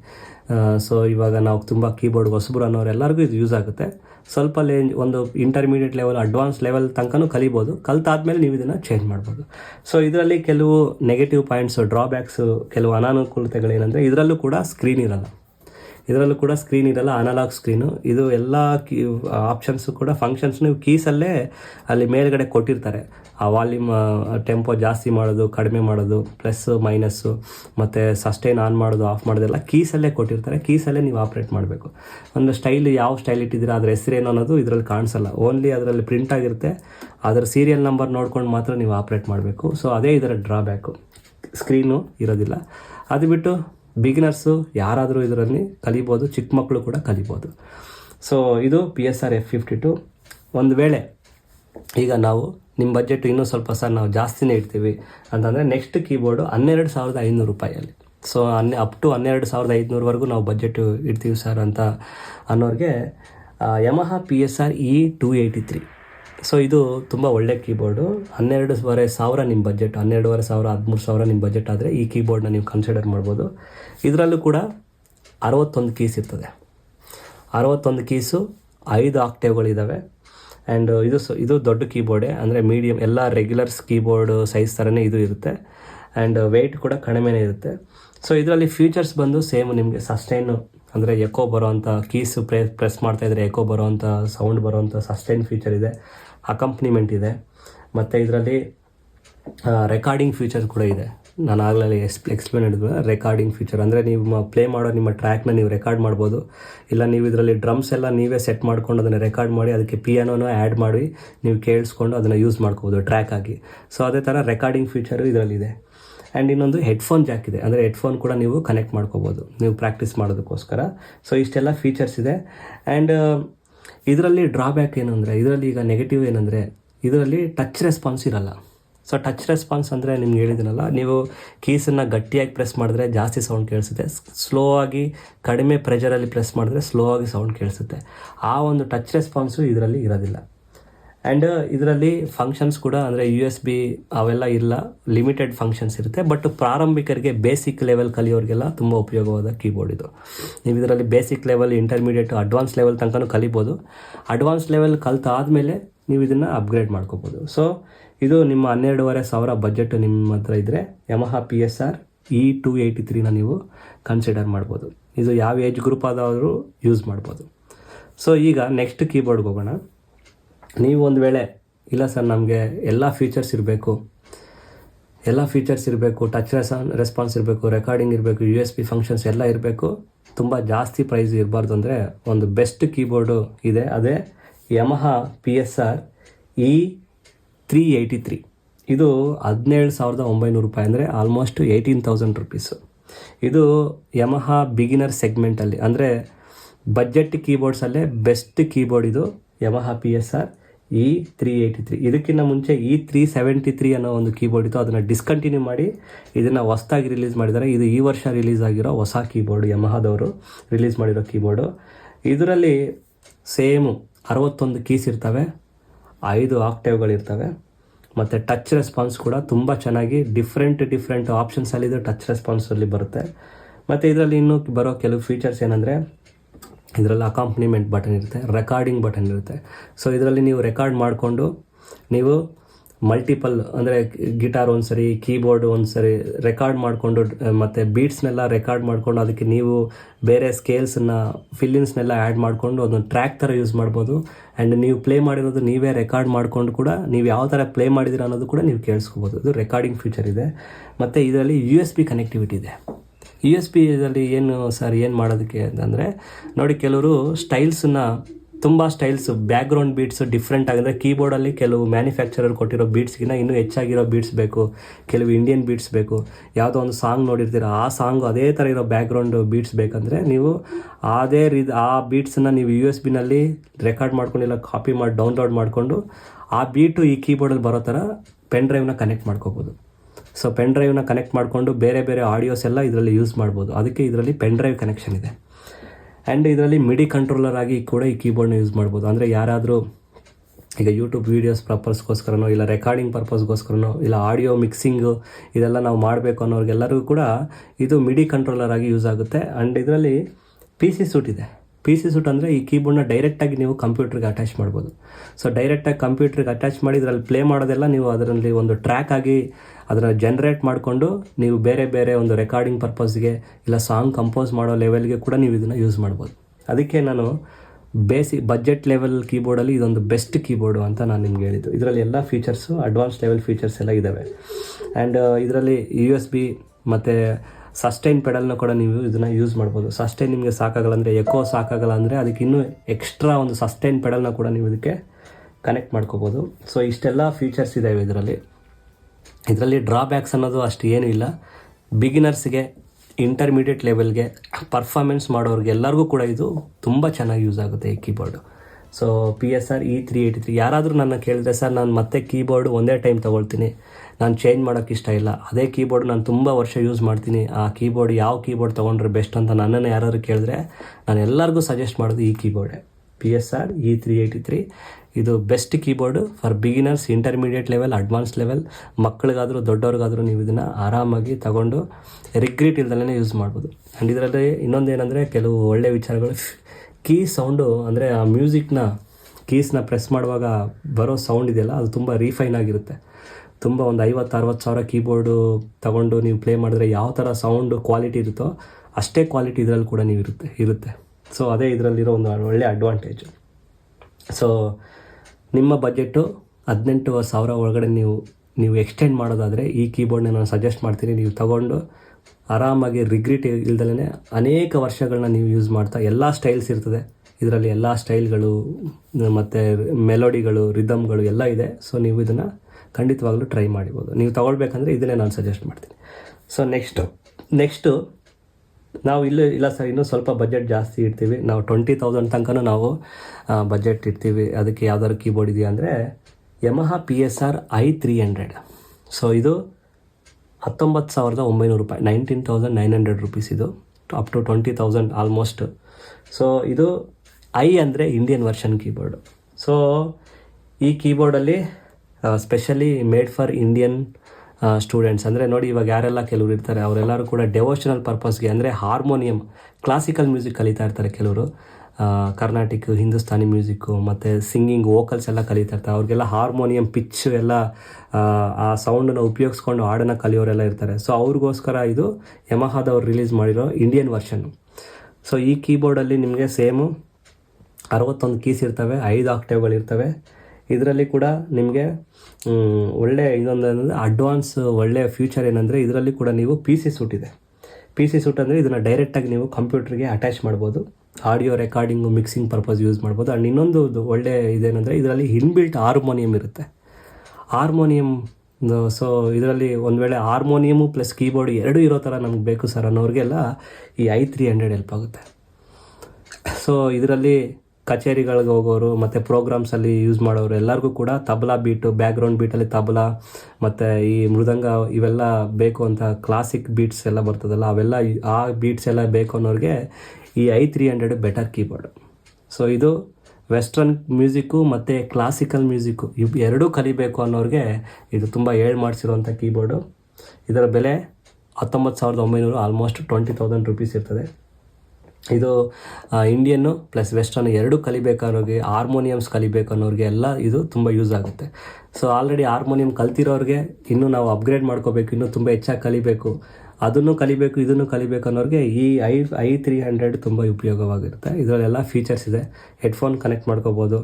S1: ಸೊ ಇವಾಗ ನಾವು ತುಂಬ ಕೀಬೋರ್ಡ್ ಹೊಸಬ್ರು ಅನ್ನೋರೆಲ್ಲರಿಗೂ ಇದು ಯೂಸ್ ಆಗುತ್ತೆ. ಸ್ವಲ್ಪ ಲೇಂಜ್ ಒಂದು ಇಂಟರ್ಮೀಡಿಯೇಟ್ ಲೆವೆಲ್ ಅಡ್ವಾನ್ಸ್ ಲೆವೆಲ್ ತನಕನೂ ಕಲಿಬೋದು. ಕಲ್ತಾದ್ಮೇಲೆ ನೀವು ಇದನ್ನು ಚೇಂಜ್ ಮಾಡ್ಬೋದು. ಸೊ ಇದರಲ್ಲಿ ಕೆಲವು ನೆಗೆಟಿವ್ ಪಾಯಿಂಟ್ಸು ಡ್ರಾಬ್ಯಾಕ್ಸು ಕೆಲವು ಅನಾನುಕೂಲತೆಗಳೇನೆಂದರೆ ಇದರಲ್ಲೂ ಕೂಡ ಸ್ಕ್ರೀನ್ ಇರಲ್ಲ. ಇದರಲ್ಲೂ ಕೂಡ ಸ್ಕ್ರೀನ್ ಇರಲ್ಲ ಅನಲಾಗ್ ಸ್ಕ್ರೀನು ಇದು ಎಲ್ಲ ಕೀ ಆಪ್ಷನ್ಸು ಕೂಡ ಫಂಕ್ಷನ್ಸ್ ನೀವು ಕೀಸಲ್ಲೇ ಅಲ್ಲಿ ಮೇಲ್ಗಡೆ ಕೊಟ್ಟಿರ್ತಾರೆ. ಆ ವಾಲ್ಯೂಮ್ ಟೆಂಪೋ ಜಾಸ್ತಿ ಮಾಡೋದು, ಕಡಿಮೆ ಮಾಡೋದು ಪ್ಲಸ್ ಮೈನಸ್ಸು ಮತ್ತು ಸಸ್ಟೈನ್ ಆನ್ ಮಾಡೋದು ಆಫ್ ಮಾಡೋದೆಲ್ಲ ಕೀಸಲ್ಲೇ ಕೊಟ್ಟಿರ್ತಾರೆ. ಕೀಸಲ್ಲೇ ನೀವು ಆಪ್ರೇಟ್ ಮಾಡಬೇಕು. ಒಂದು ಸ್ಟೈಲ್ ಯಾವ ಸ್ಟೈಲ್ ಇಟ್ಟಿದ್ದೀರಾ, ಅದ್ರ ಹೆಸರೇನು ಅನ್ನೋದು ಇದರಲ್ಲಿ ಕಾಣಿಸಲ್ಲ. ಓನ್ಲಿ ಅದರಲ್ಲಿ ಪ್ರಿಂಟ್ ಆಗಿರುತ್ತೆ. ಅದರ ಸೀರಿಯಲ್ ನಂಬರ್ ನೋಡ್ಕೊಂಡು ಮಾತ್ರ ನೀವು ಆಪ್ರೇಟ್ ಮಾಡಬೇಕು. ಸೊ ಅದೇ ಇದರ ಡ್ರಾಬ್ಯಾಕು ಸ್ಕ್ರೀನು ಇರೋದಿಲ್ಲ. ಅದು ಬಿಟ್ಟು ಬಿಗಿನರ್ಸು ಯಾರಾದರೂ ಇದರಲ್ಲಿ ಕಲಿಬೋದು, ಚಿಕ್ಕ ಮಕ್ಕಳು ಕೂಡ ಕಲಿಬೋದು. ಸೊ ಇದು P S R F fifty two ಒಂದು ವೇಳೆ ಈಗ ನಾವು ನಿಮ್ಮ ಬಜೆಟ್ ಇನ್ನೂ ಸ್ವಲ್ಪ ಸರ್ ನಾವು ಜಾಸ್ತಿನೇ ಇಡ್ತೀವಿ ಅಂತಂದರೆ ನೆಕ್ಸ್ಟ್ ಕೀಬೋರ್ಡು ಹನ್ನೆರಡು ಸಾವಿರದ ಐನೂರು ರೂಪಾಯಲ್ಲಿ ಸೊ ಹನ್ನೆ ಅಪ್ ಟು ಹನ್ನೆರಡು ಸಾವಿರದ ಐದುನೂರವರೆಗೂ ನಾವು ಬಜೆಟ್ ಇಡ್ತೀವಿ ಸರ್ ಅಂತ ಅನ್ನೋರಿಗೆ Yamaha P S R E two eighty three so ಇದು ತುಂಬ ಒಳ್ಳೆ ಕೀಬೋರ್ಡು ಹನ್ನೆರಡುವರೆ ಸಾವಿರ ನಿಮ್ಮ ಬಜೆಟ್ ಹನ್ನೆರಡುವರೆ ಸಾವಿರ, ಹದಿಮೂರು ಸಾವಿರ ನಿಮ್ಮ ಬಜೆಟ್ ಆದರೆ ಈ ಕೀಬೋರ್ಡ್ನ ನೀವು ಕನ್ಸಿಡರ್ ಮಾಡ್ಬೋದು. ಇದರಲ್ಲೂ ಕೂಡ ಅರವತ್ತೊಂದು ಕೀಸ್ ಇರ್ತದೆ. ಅರವತ್ತೊಂದು ಕೀಸು ಐದು ಆಕ್ಟೇವ್ಗಳಿದ್ದಾವೆ ಆ್ಯಂಡ್ ಇದು ಸ, ಇದು ದೊಡ್ಡ ಕೀಬೋರ್ಡೇ ಅಂದರೆ ಮೀಡಿಯಮ್ ಎಲ್ಲ ರೆಗ್ಯುಲರ್ಸ್ ಕೀಬೋರ್ಡ್ ಸೈಜ್ ಥರನೇ ಇದು ಇರುತ್ತೆ. ಆ್ಯಂಡ್ ವೆಯ್ಟ್ ಕೂಡ ಕಡಿಮೆನೇ ಇರುತ್ತೆ. ಸೊ ಇದರಲ್ಲಿ ಫೀಚರ್ಸ್ ಬಂದು ಸೇಮ್ ನಿಮಗೆ ಸಸ್ಟೈನು ಅಂದರೆ ಎಕೋ ಬರೋವಂಥ ಕೀಸು ಪ್ರೆ ಪ್ರೆಸ್ ಮಾಡ್ತಾಯಿದ್ರೆ ಎಕೋ ಬರೋವಂಥ ಸೌಂಡ್ ಬರೋವಂಥ ಸಸ್ಟೈನ್ ಫೀಚರ್ ಇದೆ. ಅಕಂಪ್ನಿಮೆಂಟ್ ಇದೆ. ಮತ್ತು ಇದರಲ್ಲಿ ರೆಕಾರ್ಡಿಂಗ್ ಫೀಚರ್ ಕೂಡ ಇದೆ. ನಾನು ಆಗಲೇ ಎಕ್ಸ್ ಎಕ್ಸ್ಪ್ಲೇನ್ ಹೇಳಿದ್ವಿ ರೆಕಾರ್ಡಿಂಗ್ ಫೀಚರ್ ಅಂದರೆ ನೀವು ಪ್ಲೇ ಮಾಡೋ ನಿಮ್ಮ ಟ್ರ್ಯಾಕ್ನ ನೀವು ರೆಕಾರ್ಡ್ ಮಾಡ್ಬೋದು. ಇಲ್ಲ ನೀವು ಇದರಲ್ಲಿ ಡ್ರಮ್ಸ್ ಎಲ್ಲ ನೀವೇ ಸೆಟ್ ಮಾಡ್ಕೊಂಡು ಅದನ್ನು ರೆಕಾರ್ಡ್ ಮಾಡಿ, ಅದಕ್ಕೆ ಪಿಯಾನೋನ ಆ್ಯಡ್ ಮಾಡಿ, ನೀವು ಕೇಳಿಸ್ಕೊಂಡು ಅದನ್ನು ಯೂಸ್ ಮಾಡ್ಕೋಬೋದು ಟ್ರ್ಯಾಕ್ ಆಗಿ. ಸೊ ಅದೇ ಥರ ರೆಕಾರ್ಡಿಂಗ್ ಫೀಚರು ಇದರಲ್ಲಿದೆ ಆ್ಯಂಡ್ ಇನ್ನೊಂದು ಹೆಡ್ಫೋನ್ ಜಾಕ್ ಇದೆ. ಅಂದರೆ ಹೆಡ್ಫೋನ್ ಕೂಡ ನೀವು ಕನೆಕ್ಟ್ ಮಾಡ್ಕೋಬೋದು. ನೀವು ಪ್ರಾಕ್ಟೀಸ್ ಮಾಡೋದಕ್ಕೋಸ್ಕರ. ಸೊ ಇಷ್ಟೆಲ್ಲ ಫೀಚರ್ಸ್ ಇದೆ. ಆ್ಯಂಡ್ ಇದರಲ್ಲಿ ಡ್ರಾಬ್ಯಾಕ್ ಏನು ಅಂದರೆ ಇದರಲ್ಲಿ ಈಗ ನೆಗೆಟಿವ್ ಏನಂದರೆ, ಇದರಲ್ಲಿ ಟಚ್ ರೆಸ್ಪಾನ್ಸ್ ಇರಲ್ಲ. ಸೊ ಟಚ್ ರೆಸ್ಪಾನ್ಸ್ ಅಂದರೆ ನಿಮ್ಗೆ ಹೇಳಿದ್ದೀನಲ್ಲ ನೀವು ಕೀಸನ್ನು ಗಟ್ಟಿಯಾಗಿ ಪ್ರೆಸ್ ಮಾಡಿದ್ರೆ ಜಾಸ್ತಿ ಸೌಂಡ್ ಕೇಳಿಸುತ್ತೆ. ಸ್ಲೋ ಆಗಿ, ಕಡಿಮೆ ಪ್ರೆಷರಲ್ಲಿ ಪ್ರೆಸ್ ಮಾಡಿದ್ರೆ ಸ್ಲೋ ಆಗಿ ಸೌಂಡ್ ಕೇಳಿಸುತ್ತೆ. ಆ ಒಂದು ಟಚ್ ರೆಸ್ಪಾನ್ಸು ಇದರಲ್ಲಿ ಇರೋದಿಲ್ಲ. ಆ್ಯಂಡ್ ಇದರಲ್ಲಿ ಫಂಕ್ಷನ್ಸ್ ಕೂಡ ಅಂದರೆ ಯು ಎಸ್ ಬಿ ಅವೆಲ್ಲ ಇಲ್ಲ. ಲಿಮಿಟೆಡ್ ಫಂಕ್ಷನ್ಸ್ ಇರುತ್ತೆ. ಬಟ್ ಪ್ರಾರಂಭಿಕರಿಗೆ ಬೇಸಿಕ್ ಲೆವೆಲ್ ಕಲಿಯೋರಿಗೆಲ್ಲ ತುಂಬ ಉಪಯೋಗವಾದ ಕೀಬೋರ್ಡ್ ಇದು. ನೀವು ಇದರಲ್ಲಿ basic level intermediate advance level ತನಕನೂ ಕಲಿಬೋದು. ಅಡ್ವಾನ್ಸ್ ಲೆವೆಲ್ ಕಲ್ತಾದಮೇಲೆ ನೀವು ಇದನ್ನು ಅಪ್ಗ್ರೇಡ್ ಮಾಡ್ಕೋಬೋದು. ಸೊ ಇದು ನಿಮ್ಮ ಹನ್ನೆರಡೂವರೆ ಸಾವಿರ ಬಜೆಟ್ ನಿಮ್ಮ ಹತ್ರ ಇದ್ದರೆ Yamaha P S R E two eighty ತ್ರೀನ ನೀವು ಕನ್ಸಿಡರ್ ಮಾಡ್ಬೋದು. ಇದು ಯಾವ ಏಜ್ ಗ್ರೂಪ್ ಆದವರು ಯೂಸ್ ಮಾಡ್ಬೋದು. ಸೊ ಈಗ ನೆಕ್ಸ್ಟ್ ಕೀಬೋರ್ಡ್ಗೆ ಹೋಗೋಣ. ನೀವು ಒಂದು ವೇಳೆ, ಇಲ್ಲ ಸರ್, ನಮಗೆ ಎಲ್ಲ ಫೀಚರ್ಸ್ ಇರಬೇಕು. ಎಲ್ಲ ಫೀಚರ್ಸ್ ಇರಬೇಕು ಟಚ್ ರೆಸಾನ್ ರೆಸ್ಪಾನ್ಸ್ ಇರಬೇಕು ರೆಕಾರ್ಡಿಂಗ್ ಇರಬೇಕು ಯು ಎಸ್ ಪಿ ಫಂಕ್ಷನ್ಸ್ ಎಲ್ಲ ಇರಬೇಕು. ತುಂಬ ಜಾಸ್ತಿ ಪ್ರೈಸ್ ಇರಬಾರ್ದು ಅಂದರೆ ಒಂದು ಬೆಸ್ಟ್ ಕೀಬೋರ್ಡು ಇದೆ. ಅದೇ Yamaha P S R E three eighty three ಇದು ಹದಿನೇಳು ಸಾವಿರದ ಒಂಬೈನೂರು ರೂಪಾಯಿ ಅಂದರೆ ಆಲ್ಮೋಸ್ಟ್ ಏಯ್ಟೀನ್ ತೌಸಂಡ್ ರುಪೀಸು ಇದು ಯಮಹ ಬಿಗಿನರ್ ಸೆಗ್ಮೆಂಟಲ್ಲಿ ಅಂದರೆ ಬಜೆಟ್ ಕೀಬೋರ್ಡ್ಸಲ್ಲೇ ಬೆಸ್ಟ್ ಕೀಬೋರ್ಡ್ ಇದು Yamaha P S R E three eighty three ಇದಕ್ಕಿಂತ ಮುಂಚೆ ಇ ತ್ರೀ ಸೆವೆಂಟಿ ತ್ರೀ ಅನ್ನೋ ಒಂದು ಕೀಬೋರ್ಡ್ ಇತ್ತು. ಅದನ್ನು ಡಿಸ್ಕಂಟಿನ್ಯೂ ಮಾಡಿ ಇದನ್ನು ಹೊಸದಾಗಿ ರಿಲೀಸ್ ಮಾಡಿದ್ದಾರೆ. ಇದು ಈ ವರ್ಷ ರಿಲೀಸ್ ಆಗಿರೋ ಹೊಸ ಕೀಬೋರ್ಡ್ ಯಮಹದವರು ರಿಲೀಸ್ ಮಾಡಿರೋ ಕೀಬೋರ್ಡು ಇದರಲ್ಲಿ ಸೇಮು ಅರವತ್ತೊಂದು ಕೀಸ್ ಇರ್ತವೆ. ಐದು ಆಕ್ಟೇವ್ಗಳಿರ್ತವೆ ಮತ್ತು ಟಚ್ ರೆಸ್ಪಾನ್ಸ್ ಕೂಡ ತುಂಬ ಚೆನ್ನಾಗಿ ಡಿಫ್ರೆಂಟ್ ಡಿಫ್ರೆಂಟ್ ಆಪ್ಷನ್ಸಲ್ಲಿದ್ದು ಟಚ್ ರೆಸ್ಪಾನ್ಸಲ್ಲಿ ಬರುತ್ತೆ. ಮತ್ತು ಇದರಲ್ಲಿ ಇನ್ನೂ ಬರೋ ಕೆಲವು ಫೀಚರ್ಸ್ ಏನಂದರೆ ಇದರಲ್ಲಿ ಅಕಾಂಪ್ನಿಮೆಂಟ್ ಬಟನ್ ಇರುತ್ತೆ ರೆಕಾರ್ಡಿಂಗ್ ಬಟನ್ ಇರುತ್ತೆ. ಸೊ ಇದರಲ್ಲಿ ನೀವು ರೆಕಾರ್ಡ್ ಮಾಡಿಕೊಂಡು ನೀವು ಮಲ್ಟಿಪಲ್ ಅಂದರೆ ಗಿಟಾರ್ ಒಂದು ಸರಿ ಕೀಬೋರ್ಡ್ ಒಂದು ಸರಿ ರೆಕಾರ್ಡ್ ಮಾಡಿಕೊಂಡು ಮತ್ತು ಬೀಟ್ಸ್ನೆಲ್ಲ ರೆಕಾರ್ಡ್ ಮಾಡಿಕೊಂಡು ಅದಕ್ಕೆ ನೀವು ಬೇರೆ ಸ್ಕೇಲ್ಸನ್ನು ಫಿಲ್ಲಿಂಗ್ಸ್ನೆಲ್ಲ ಆ್ಯಡ್ ಮಾಡಿಕೊಂಡು ಅದನ್ನು ಟ್ರ್ಯಾಕ್ ಥರ ಯೂಸ್ ಮಾಡ್ಬೋದು. ಆ್ಯಂಡ್ ನೀವು ಪ್ಲೇ ಮಾಡಿರೋದು ನೀವೇ ರೆಕಾರ್ಡ್ ಮಾಡಿಕೊಂಡು ಕೂಡ ನೀವು ಯಾವ ಥರ ಪ್ಲೇ ಮಾಡಿದಿರ ಅನ್ನೋದು ಕೂಡ ನೀವು ಕೇಳಿಸ್ಕೋಬೋದು. ಇದು ರೆಕಾರ್ಡಿಂಗ್ ಫೀಚರ್ ಇದೆ. ಮತ್ತು ಇದರಲ್ಲಿ ಯು ಎಸ್ ಬಿ ಕನೆಕ್ಟಿವಿಟಿ ಇದೆ. ಯು ಎಸ್ ಪಿ ಏನು ಸರ್ ಏನು ಮಾಡೋದಕ್ಕೆ ಅಂತಂದರೆ, ನೋಡಿ ಕೆಲವರು ಸ್ಟೈಲ್ಸನ್ನು ತುಂಬ ಸ್ಟೈಲ್ಸ್ ಬ್ಯಾಕ್ಗ್ರೌಂಡ್ ಬೀಟ್ಸ್ ಡಿಫ್ರೆಂಟ್ ಆಗಿದ್ರೆ ಕೀಬೋರ್ಡಲ್ಲಿ ಕೆಲವು ಮ್ಯಾನುಫ್ಯಾಕ್ಚರರ್ ಕೊಟ್ಟಿರೋ ಬೀಟ್ಸ್ಗಿನ್ನ ಇನ್ನೂ ಹೆಚ್ಚಾಗಿರೋ ಬೀಟ್ಸ್ ಬೇಕು. ಕೆಲವು ಇಂಡಿಯನ್ ಬೀಟ್ಸ್ ಬೇಕು. ಯಾವುದೋ ಒಂದು ಸಾಂಗ್ ನೋಡಿರ್ತೀರ, ಆ ಸಾಂಗು ಅದೇ ಥರ ಇರೋ ಬ್ಯಾಕ್ಗ್ರೌಂಡ್ ಬೀಟ್ಸ್ ಬೇಕಂದರೆ ನೀವು ಅದೇ ರೀ ಆ ಬೀಟ್ಸನ್ನು ನೀವು ಯು ಎಸ್ ಬಿನಲ್ಲಿ ರೆಕಾರ್ಡ್ ಮಾಡ್ಕೊಂಡು ಇಲ್ಲ ಕಾಪಿ ಮಾಡಿ ಡೌನ್ಲೋಡ್ ಮಾಡಿಕೊಂಡು ಆ ಬೀಟು ಈ ಕೀಬೋರ್ಡಲ್ಲಿ ಬರೋ ಥರ ಪೆನ್ ಡ್ರೈವ್ನ ಕನೆಕ್ಟ್ ಮಾಡ್ಕೋಬೋದು. ಸೊ ಪೆನ್ ಡ್ರೈವ್ನ ಕನೆಕ್ಟ್ ಮಾಡಿಕೊಂಡು ಬೇರೆ ಬೇರೆ ಆಡಿಯೋಸ್ ಎಲ್ಲ ಇದರಲ್ಲಿ ಯೂಸ್ ಮಾಡ್ಬೋದು. ಅದಕ್ಕೆ ಇದರಲ್ಲಿ ಪೆನ್ ಡ್ರೈವ್ ಕನೆಕ್ಷನ್ ಇದೆ. ಆ್ಯಂಡ್ ಇದರಲ್ಲಿ ಮಿಡಿ ಕಂಟ್ರೋಲರ್ ಆಗಿ ಕೂಡ ಈ ಕೀಬೋರ್ಡ್ನ ಯೂಸ್ ಮಾಡ್ಬೋದು. ಅಂದರೆ ಯಾರಾದರೂ ಈಗ ಯೂಟ್ಯೂಬ್ ವೀಡಿಯೋಸ್ ಪರ್ಪಸ್ಗೋಸ್ಕರನೋ ಇಲ್ಲ ರೆಕಾರ್ಡಿಂಗ್ ಪರ್ಪಸ್ಗೋಸ್ಕರನೋ ಇಲ್ಲ ಆಡಿಯೋ ಮಿಕ್ಸಿಂಗು ಇದೆಲ್ಲ ನಾವು ಮಾಡಬೇಕು ಅನ್ನೋರಿಗೆಲ್ಲರಿಗೂ ಕೂಡ ಇದು ಮಿಡಿ ಕಂಟ್ರೋಲರ್ ಆಗಿ ಯೂಸ್ ಆಗುತ್ತೆ. ಆ್ಯಂಡ್ ಇದರಲ್ಲಿ ಪಿ ಸಿ ಸೂಟ್ ಇದೆ. ಪಿ ಸಿ ಸೂಟ್ ಅಂದರೆ ಈ ಕೀಬೋರ್ಡ್ನ ಡೈರೆಕ್ಟಾಗಿ ನೀವು ಕಂಪ್ಯೂಟ್ರಿಗೆ ಅಟ್ಯಾಚ್ ಮಾಡ್ಬೋದು. ಸೊ ಡೈರೆಕ್ಟಾಗಿ ಕಂಪ್ಯೂಟ್ರಿಗೆ ಅಟ್ಯಾಚ್ ಮಾಡಿ ಇದರಲ್ಲಿ ಪ್ಲೇ ಮಾಡೋದೆಲ್ಲ ನೀವು ಅದರಲ್ಲಿ ಒಂದು ಟ್ರ್ಯಾಕ್ ಆಗಿ ಅದನ್ನು ಜನ್ರೇಟ್ ಮಾಡಿಕೊಂಡು ನೀವು ಬೇರೆ ಬೇರೆ ಒಂದು ರೆಕಾರ್ಡಿಂಗ್ ಪರ್ಪಸ್ಗೆ ಇಲ್ಲ ಸಾಂಗ್ ಕಂಪೋಸ್ ಮಾಡೋ ಲೆವೆಲ್ಗೆ ಕೂಡ ನೀವು ಇದನ್ನು ಯೂಸ್ ಮಾಡ್ಬೋದು. ಅದಕ್ಕೆ ನಾನು ಬೇಸಿ ಬಜೆಟ್ ಲೆವೆಲ್ ಕೀಬೋರ್ಡಲ್ಲಿ ಇದೊಂದು ಬೆಸ್ಟ್ ಕೀಬೋರ್ಡು ಅಂತ ನಾನು ನಿಮ್ಗೆ ಹೇಳಿದ್ದು. ಇದರಲ್ಲಿ ಎಲ್ಲ ಫೀಚರ್ಸು ಅಡ್ವಾನ್ಸ್ ಲೆವೆಲ್ ಫೀಚರ್ಸ್ ಎಲ್ಲ ಇದ್ದಾವೆ ಆ್ಯಂಡ್ ಇದರಲ್ಲಿ ಯು ಎಸ್ ಬಿ ಮತ್ತು ಸಸ್ಟೈನ್ ಪೆಡಲ್ನ ಕೂಡ ನೀವು ಇದನ್ನು ಯೂಸ್ ಮಾಡ್ಬೋದು. ಸಸ್ಟೈನ್ ನಿಮಗೆ ಸಾಕಾಗಲ್ಲ ಅಂದರೆ ಎಕೋ ಸಾಕಾಗಲ್ಲ ಅಂದರೆ ಅದಕ್ಕೆ ಇನ್ನೂ ಎಕ್ಸ್ಟ್ರಾ ಒಂದು ಸಸ್ಟೈನ್ ಪೆಡಲ್ನ ಕೂಡ ನೀವು ಇದಕ್ಕೆ ಕನೆಕ್ಟ್ ಮಾಡ್ಕೋಬೋದು. ಸೊ ಇಷ್ಟೆಲ್ಲ ಫೀಚರ್ಸ್ ಇದ್ದಾವೆ ಇದರಲ್ಲಿ. ಇದರಲ್ಲಿ ಡ್ರಾಬ್ಯಾಕ್ಸ್ ಅನ್ನೋದು ಅಷ್ಟು ಏನೂ ಇಲ್ಲ. ಬಿಗಿನರ್ಸ್ಗೆ ಇಂಟರ್ಮೀಡಿಯೇಟ್ ಲೆವೆಲ್ಗೆ ಪರ್ಫಾರ್ಮೆನ್ಸ್ ಮಾಡೋರಿಗೆ ಎಲ್ಲರಿಗೂ ಕೂಡ ಇದು ತುಂಬ ಚೆನ್ನಾಗಿ ಯೂಸ್ ಆಗುತ್ತೆ ಈ keyboard so P S R E three eighty three ಯಾರಾದರೂ ನನ್ನ ಕೇಳಿದ್ರೆ, ಸರ್, ನಾನು ಮತ್ತೆ ಕೀಬೋರ್ಡ್ ಒಂದೇ ಟೈಮ್ ತೊಗೊಳ್ತೀನಿ. ನಾನು ಚೇಂಜ್ ಮಾಡೋಕ್ಕೆ ಇಷ್ಟ ಇಲ್ಲ. ಅದೇ ಕೀಬೋರ್ಡ್ ನಾನು ತುಂಬ ವರ್ಷ ಯೂಸ್ ಮಾಡ್ತೀನಿ. ಆ ಕೀಬೋರ್ಡ್ ಯಾವ ಕೀಬೋರ್ಡ್ ತೊಗೊಂಡ್ರೆ ಬೆಸ್ಟ್ ಅಂತ ನನ್ನನ್ನು ಯಾರಾದ್ರು ಕೇಳಿದ್ರೆ, ನಾನು ಎಲ್ಲರಿಗೂ ಸಜೆಸ್ಟ್ ಮಾಡೋದು ಈ ಕೀಬೋರ್ಡೇ P S R E three eighty three ಇದು best keyboard for beginners intermediate level advance level ಮಕ್ಕಳಿಗಾದರೂ, ದೊಡ್ಡವ್ರಿಗಾದರೂ ನೀವು ಇದನ್ನು ಆರಾಮಾಗಿ ತಗೊಂಡು ರಿಗ್ರೀಟ್ ಇಲ್ದಲೇ ಯೂಸ್ ಮಾಡ್ಬೋದು. ಆ್ಯಂಡ್ ಇದರಲ್ಲಿ ಇನ್ನೊಂದು ಏನಂದರೆ ಕೆಲವು ಒಳ್ಳೆಯ ವಿಚಾರಗಳು. ಕೀ ಸೌಂಡು ಅಂದರೆ ಆ ಮ್ಯೂಸಿಕ್ನ ಕೀಸ್ನ ಪ್ರೆಸ್ ಮಾಡುವಾಗ ಬರೋ ಸೌಂಡ್ ಇದೆಯಲ್ಲ, ಅದು ತುಂಬ ರೀಫೈನ್ ಆಗಿರುತ್ತೆ. ತುಂಬ ಒಂದು ಐವತ್ತು, ಅರವತ್ತು ಸಾವಿರ ಕೀಬೋರ್ಡು ತಗೊಂಡು ನೀವು ಪ್ಲೇ ಮಾಡಿದ್ರೆ ಯಾವ ಥರ ಸೌಂಡು ಕ್ವಾಲಿಟಿ ಇರುತ್ತೋ ಅಷ್ಟೇ ಕ್ವಾಲಿಟಿ ಇದರಲ್ಲಿ ಕೂಡ ನೀವು ಇರುತ್ತೆ ಇರುತ್ತೆ. ಸೊ ಅದೇ ಇದರಲ್ಲಿರೋ ಒಂದು ಒಳ್ಳೆಯ ಅಡ್ವಾಂಟೇಜು ಸೊ ನಿಮ್ಮ ಬಜೆಟ್ಟು ಹದಿನೆಂಟು ಸಾವಿರ ಒಳಗಡೆ ನೀವು ನೀವು ಎಕ್ಸ್ಟೆಂಡ್ ಮಾಡೋದಾದರೆ ಈ ಕೀಬೋರ್ಡ್ನ ನಾನು ಸಜೆಸ್ಟ್ ಮಾಡ್ತೀನಿ. ನೀವು ತಗೊಂಡು ಆರಾಮಾಗಿ ರಿಗ್ರಿಟ್ ಇಲ್ದಲೇ ಅನೇಕ ವರ್ಷಗಳನ್ನ ನೀವು ಯೂಸ್ ಮಾಡ್ತಾ ಎಲ್ಲ ಸ್ಟೈಲ್ಸ್ ಇರ್ತದೆ. ಇದರಲ್ಲಿ ಎಲ್ಲ ಸ್ಟೈಲ್ಗಳು ಮತ್ತು ಮೆಲೋಡಿಗಳು ರಿದಮ್ಗಳು ಎಲ್ಲ ಇದೆ. ಸೊ ನೀವು ಇದನ್ನು ಖಂಡಿತವಾಗ್ಲೂ ಟ್ರೈ ಮಾಡಿಬೋದು. ನೀವು ತಗೊಳ್ಬೇಕಂದ್ರೆ ಇದನ್ನೇ ನಾನು ಸಜೆಸ್ಟ್ ಮಾಡ್ತೀನಿ. ಸೊ ನೆಕ್ಸ್ಟು ನೆಕ್ಸ್ಟು ನಾವು ಇಲ್ಲ ಇಲ್ಲ ಸರ್, ಇನ್ನೂ ಸ್ವಲ್ಪ ಬಜೆಟ್ ಜಾಸ್ತಿ ಇಡ್ತೀವಿ. ನಾವು ಟ್ವೆಂಟಿ ತೌಸಂಡ್ ತನಕ ನಾವು ಬಜೆಟ್ ಇಡ್ತೀವಿ. ಅದಕ್ಕೆ ಯಾವ್ದಾದ್ರು ಕೀಬೋರ್ಡ್ ಇದೆಯಾ ಅಂದರೆ Yamaha P S R I three hundred so ಇದು ಹತ್ತೊಂಬತ್ತು ಸಾವಿರದ ಒಂಬೈನೂರು ರೂಪಾಯಿ nineteen thousand nine hundred rupees ಇದು. Up to twenty thousand almost so ಇದು ಐ ಅಂದರೆ ಇಂಡಿಯನ್ ವರ್ಷನ್ ಕೀಬೋರ್ಡು ಸೊ ಈ ಕೀಬೋರ್ಡಲ್ಲಿ specially made for Indian students ಅಂದರೆ ನೋಡಿ ಇವಾಗ ಯಾರೆಲ್ಲ ಕೆಲವರು ಇರ್ತಾರೆ ಅವರೆಲ್ಲರೂ ಕೂಡ ಡೆವೋಷನಲ್ ಪರ್ಪಸ್ಗೆ ಅಂದರೆ ಹಾರ್ಮೋನಿಯಂ ಕ್ಲಾಸಿಕಲ್ ಮ್ಯೂಸಿಕ್ ಕಲಿತಾ ಇರ್ತಾರೆ ಕೆಲವರು. ಕರ್ನಾಟಿಕ್ ಹಿಂದೂಸ್ತಾನಿ ಮ್ಯೂಸಿಕ್ಕು ಮತ್ತು ಸಿಂಗಿಂಗ್ ವೋಕಲ್ಸ್ ಎಲ್ಲ ಕಲಿತಾ ಇರ್ತಾರೆ. ಅವ್ರಿಗೆಲ್ಲ ಹಾರ್ಮೋನಿಯಂ ಪಿಚ್ ಎಲ್ಲ ಆ, ಸೌಂಡನ್ನು ಉಪಯೋಗಿಸ್ಕೊಂಡು ಹಾಡನ್ನು ಕಲಿಯೋರೆಲ್ಲ ಇರ್ತಾರೆ. ಸೊ ಅವ್ರಿಗೋಸ್ಕರ ಇದು ಯಮಹಾದವ್ರು ರಿಲೀಸ್ ಮಾಡಿರೋ ಇಂಡಿಯನ್ ವರ್ಷನ್ನು ಸೊ ಈ ಕೀಬೋರ್ಡಲ್ಲಿ ನಿಮಗೆ ಸೇಮು ಅರವತ್ತೊಂದು ಕೀಸ್ ಇರ್ತವೆ ಐದು ಆಕ್ಟೇವ್ಗಳಿರ್ತವೆ ಇದರಲ್ಲಿ ಕೂಡ ನಿಮಗೆ ಒಳ್ಳೆ ಇದೊಂದು ಅಡ್ವಾನ್ಸ್ ಒಳ್ಳೆ ಫ್ಯೂಚರ್ ಏನಂದರೆ ಇದರಲ್ಲಿ ಕೂಡ ನೀವು ಪಿ ಸಿ ಸೂಟ್ ಇದೆ. ಪಿ ಸಿ ಸೂಟ್ ಅಂದರೆ ಇದನ್ನು ಡೈರೆಕ್ಟಾಗಿ ನೀವು ಕಂಪ್ಯೂಟರ್ಗೆ ಅಟ್ಯಾಚ್ ಮಾಡ್ಬೋದು. Audio recording mixing purpose use ಮಾಡ್ಬೋದು. ಆ್ಯಂಡ್ ಇನ್ನೊಂದು ಒಳ್ಳೆ ಇದೇನೆಂದರೆ ಇದರಲ್ಲಿ ಇನ್ಬಿಲ್ಟ್ ಹಾರ್ಮೋನಿಯಂ ಇರುತ್ತೆ. ಹಾರ್ಮೋನಿಯಂ ಸೊ ಇದರಲ್ಲಿ ಒಂದು ವೇಳೆ ಹಾರ್ಮೋನಿಯಮು ಪ್ಲಸ್ ಕೀಬೋರ್ಡ್ ಎರಡೂ ಇರೋ ಥರ ನಮ್ಗೆ ಬೇಕು ಸರ್ ಅನ್ನೋರಿಗೆಲ್ಲ ಈ ಐ ತ್ರೀ ಹಂಡ್ರೆಡ್ ಹೆಲ್ಪ್ ಆಗುತ್ತೆ. ಸೊ ಇದರಲ್ಲಿ ಕಚೇರಿಗಳಿಗೆ ಹೋಗೋರು, ಮತ್ತು ಪ್ರೋಗ್ರಾಮ್ಸಲ್ಲಿ ಯೂಸ್ ಮಾಡೋರು ಎಲ್ಲರಿಗೂ ಕೂಡ ತಬಲಾ ಬೀಟು ಬ್ಯಾಕ್ಗ್ರೌಂಡ್ ಬೀಟಲ್ಲಿ ತಬಲಾ, ಮತ್ತು ಈ ಮೃದಂಗ ಇವೆಲ್ಲ ಬೇಕು ಅಂತ ಕ್ಲಾಸಿಕ್ ಬೀಟ್ಸ್ ಎಲ್ಲ ಬರ್ತದಲ್ಲ, ಅವೆಲ್ಲ ಆ ಬೀಟ್ಸ್ ಎಲ್ಲ ಬೇಕು ಅನ್ನೋರಿಗೆ ಈ I three hundred better keyboard so ಇದು ವೆಸ್ಟರ್ನ್ ಮ್ಯೂಸಿಕ್ಕು ಮತ್ತು ಕ್ಲಾಸಿಕಲ್ ಮ್ಯೂಸಿಕ್ಕು ಇವು ಎರಡೂ ಕಲಿಬೇಕು ಅನ್ನೋರಿಗೆ ಇದು ತುಂಬ ಏಳು ಮಾಡಿಸಿರುವಂಥ ಕೀಬೋರ್ಡು ಇದರ ಬೆಲೆ ಹತ್ತೊಂಬತ್ತು ಸಾವಿರದ ಒಂಬೈನೂರು ಆಲ್ಮೋಸ್ಟ್ ಟ್ವೆಂಟಿ ತೌಸಂಡ್ ರುಪೀಸ್ ಇರ್ತದೆ. ಇದು ಇಂಡಿಯನ್ನು ಪ್ಲಸ್ ವೆಸ್ಟರ್ನ್ ಎರಡೂ ಕಲಿಬೇಕನ್ನೋರಿಗೆ ಹಾರ್ಮೋನಿಯಮ್ಸ್ ಕಲಿಬೇಕನ್ನೋರಿಗೆ ಎಲ್ಲ ಇದು ತುಂಬ ಯೂಸ್ ಆಗುತ್ತೆ. ಸೊ ಆಲ್ರೆಡಿ ಹಾರ್ಮೋನಿಯಂ ಕಲ್ತಿರೋರಿಗೆ ಇನ್ನೂ ನಾವು ಅಪ್ಗ್ರೇಡ್ ಮಾಡ್ಕೋಬೇಕು, ಇನ್ನೂ ತುಂಬ ಹೆಚ್ಚಾಗಿ ಕಲಿಬೇಕು. ಅದನ್ನು ಕಲಿಬೇಕು, ಇದನ್ನು ಕಲಿಬೇಕು ಅನ್ನೋರಿಗೆ ಈ ಐ ಐ ತ್ರೀ ಹಂಡ್ರೆಡ್ ತುಂಬ ಉಪಯೋಗವಾಗಿರುತ್ತೆ. ಇದರಲ್ಲೆಲ್ಲ ಫೀಚರ್ಸ್ ಇದೆ. ಹೆಡ್ಫೋನ್ ಕನೆಕ್ಟ್ ಮಾಡ್ಕೋಬೋದು.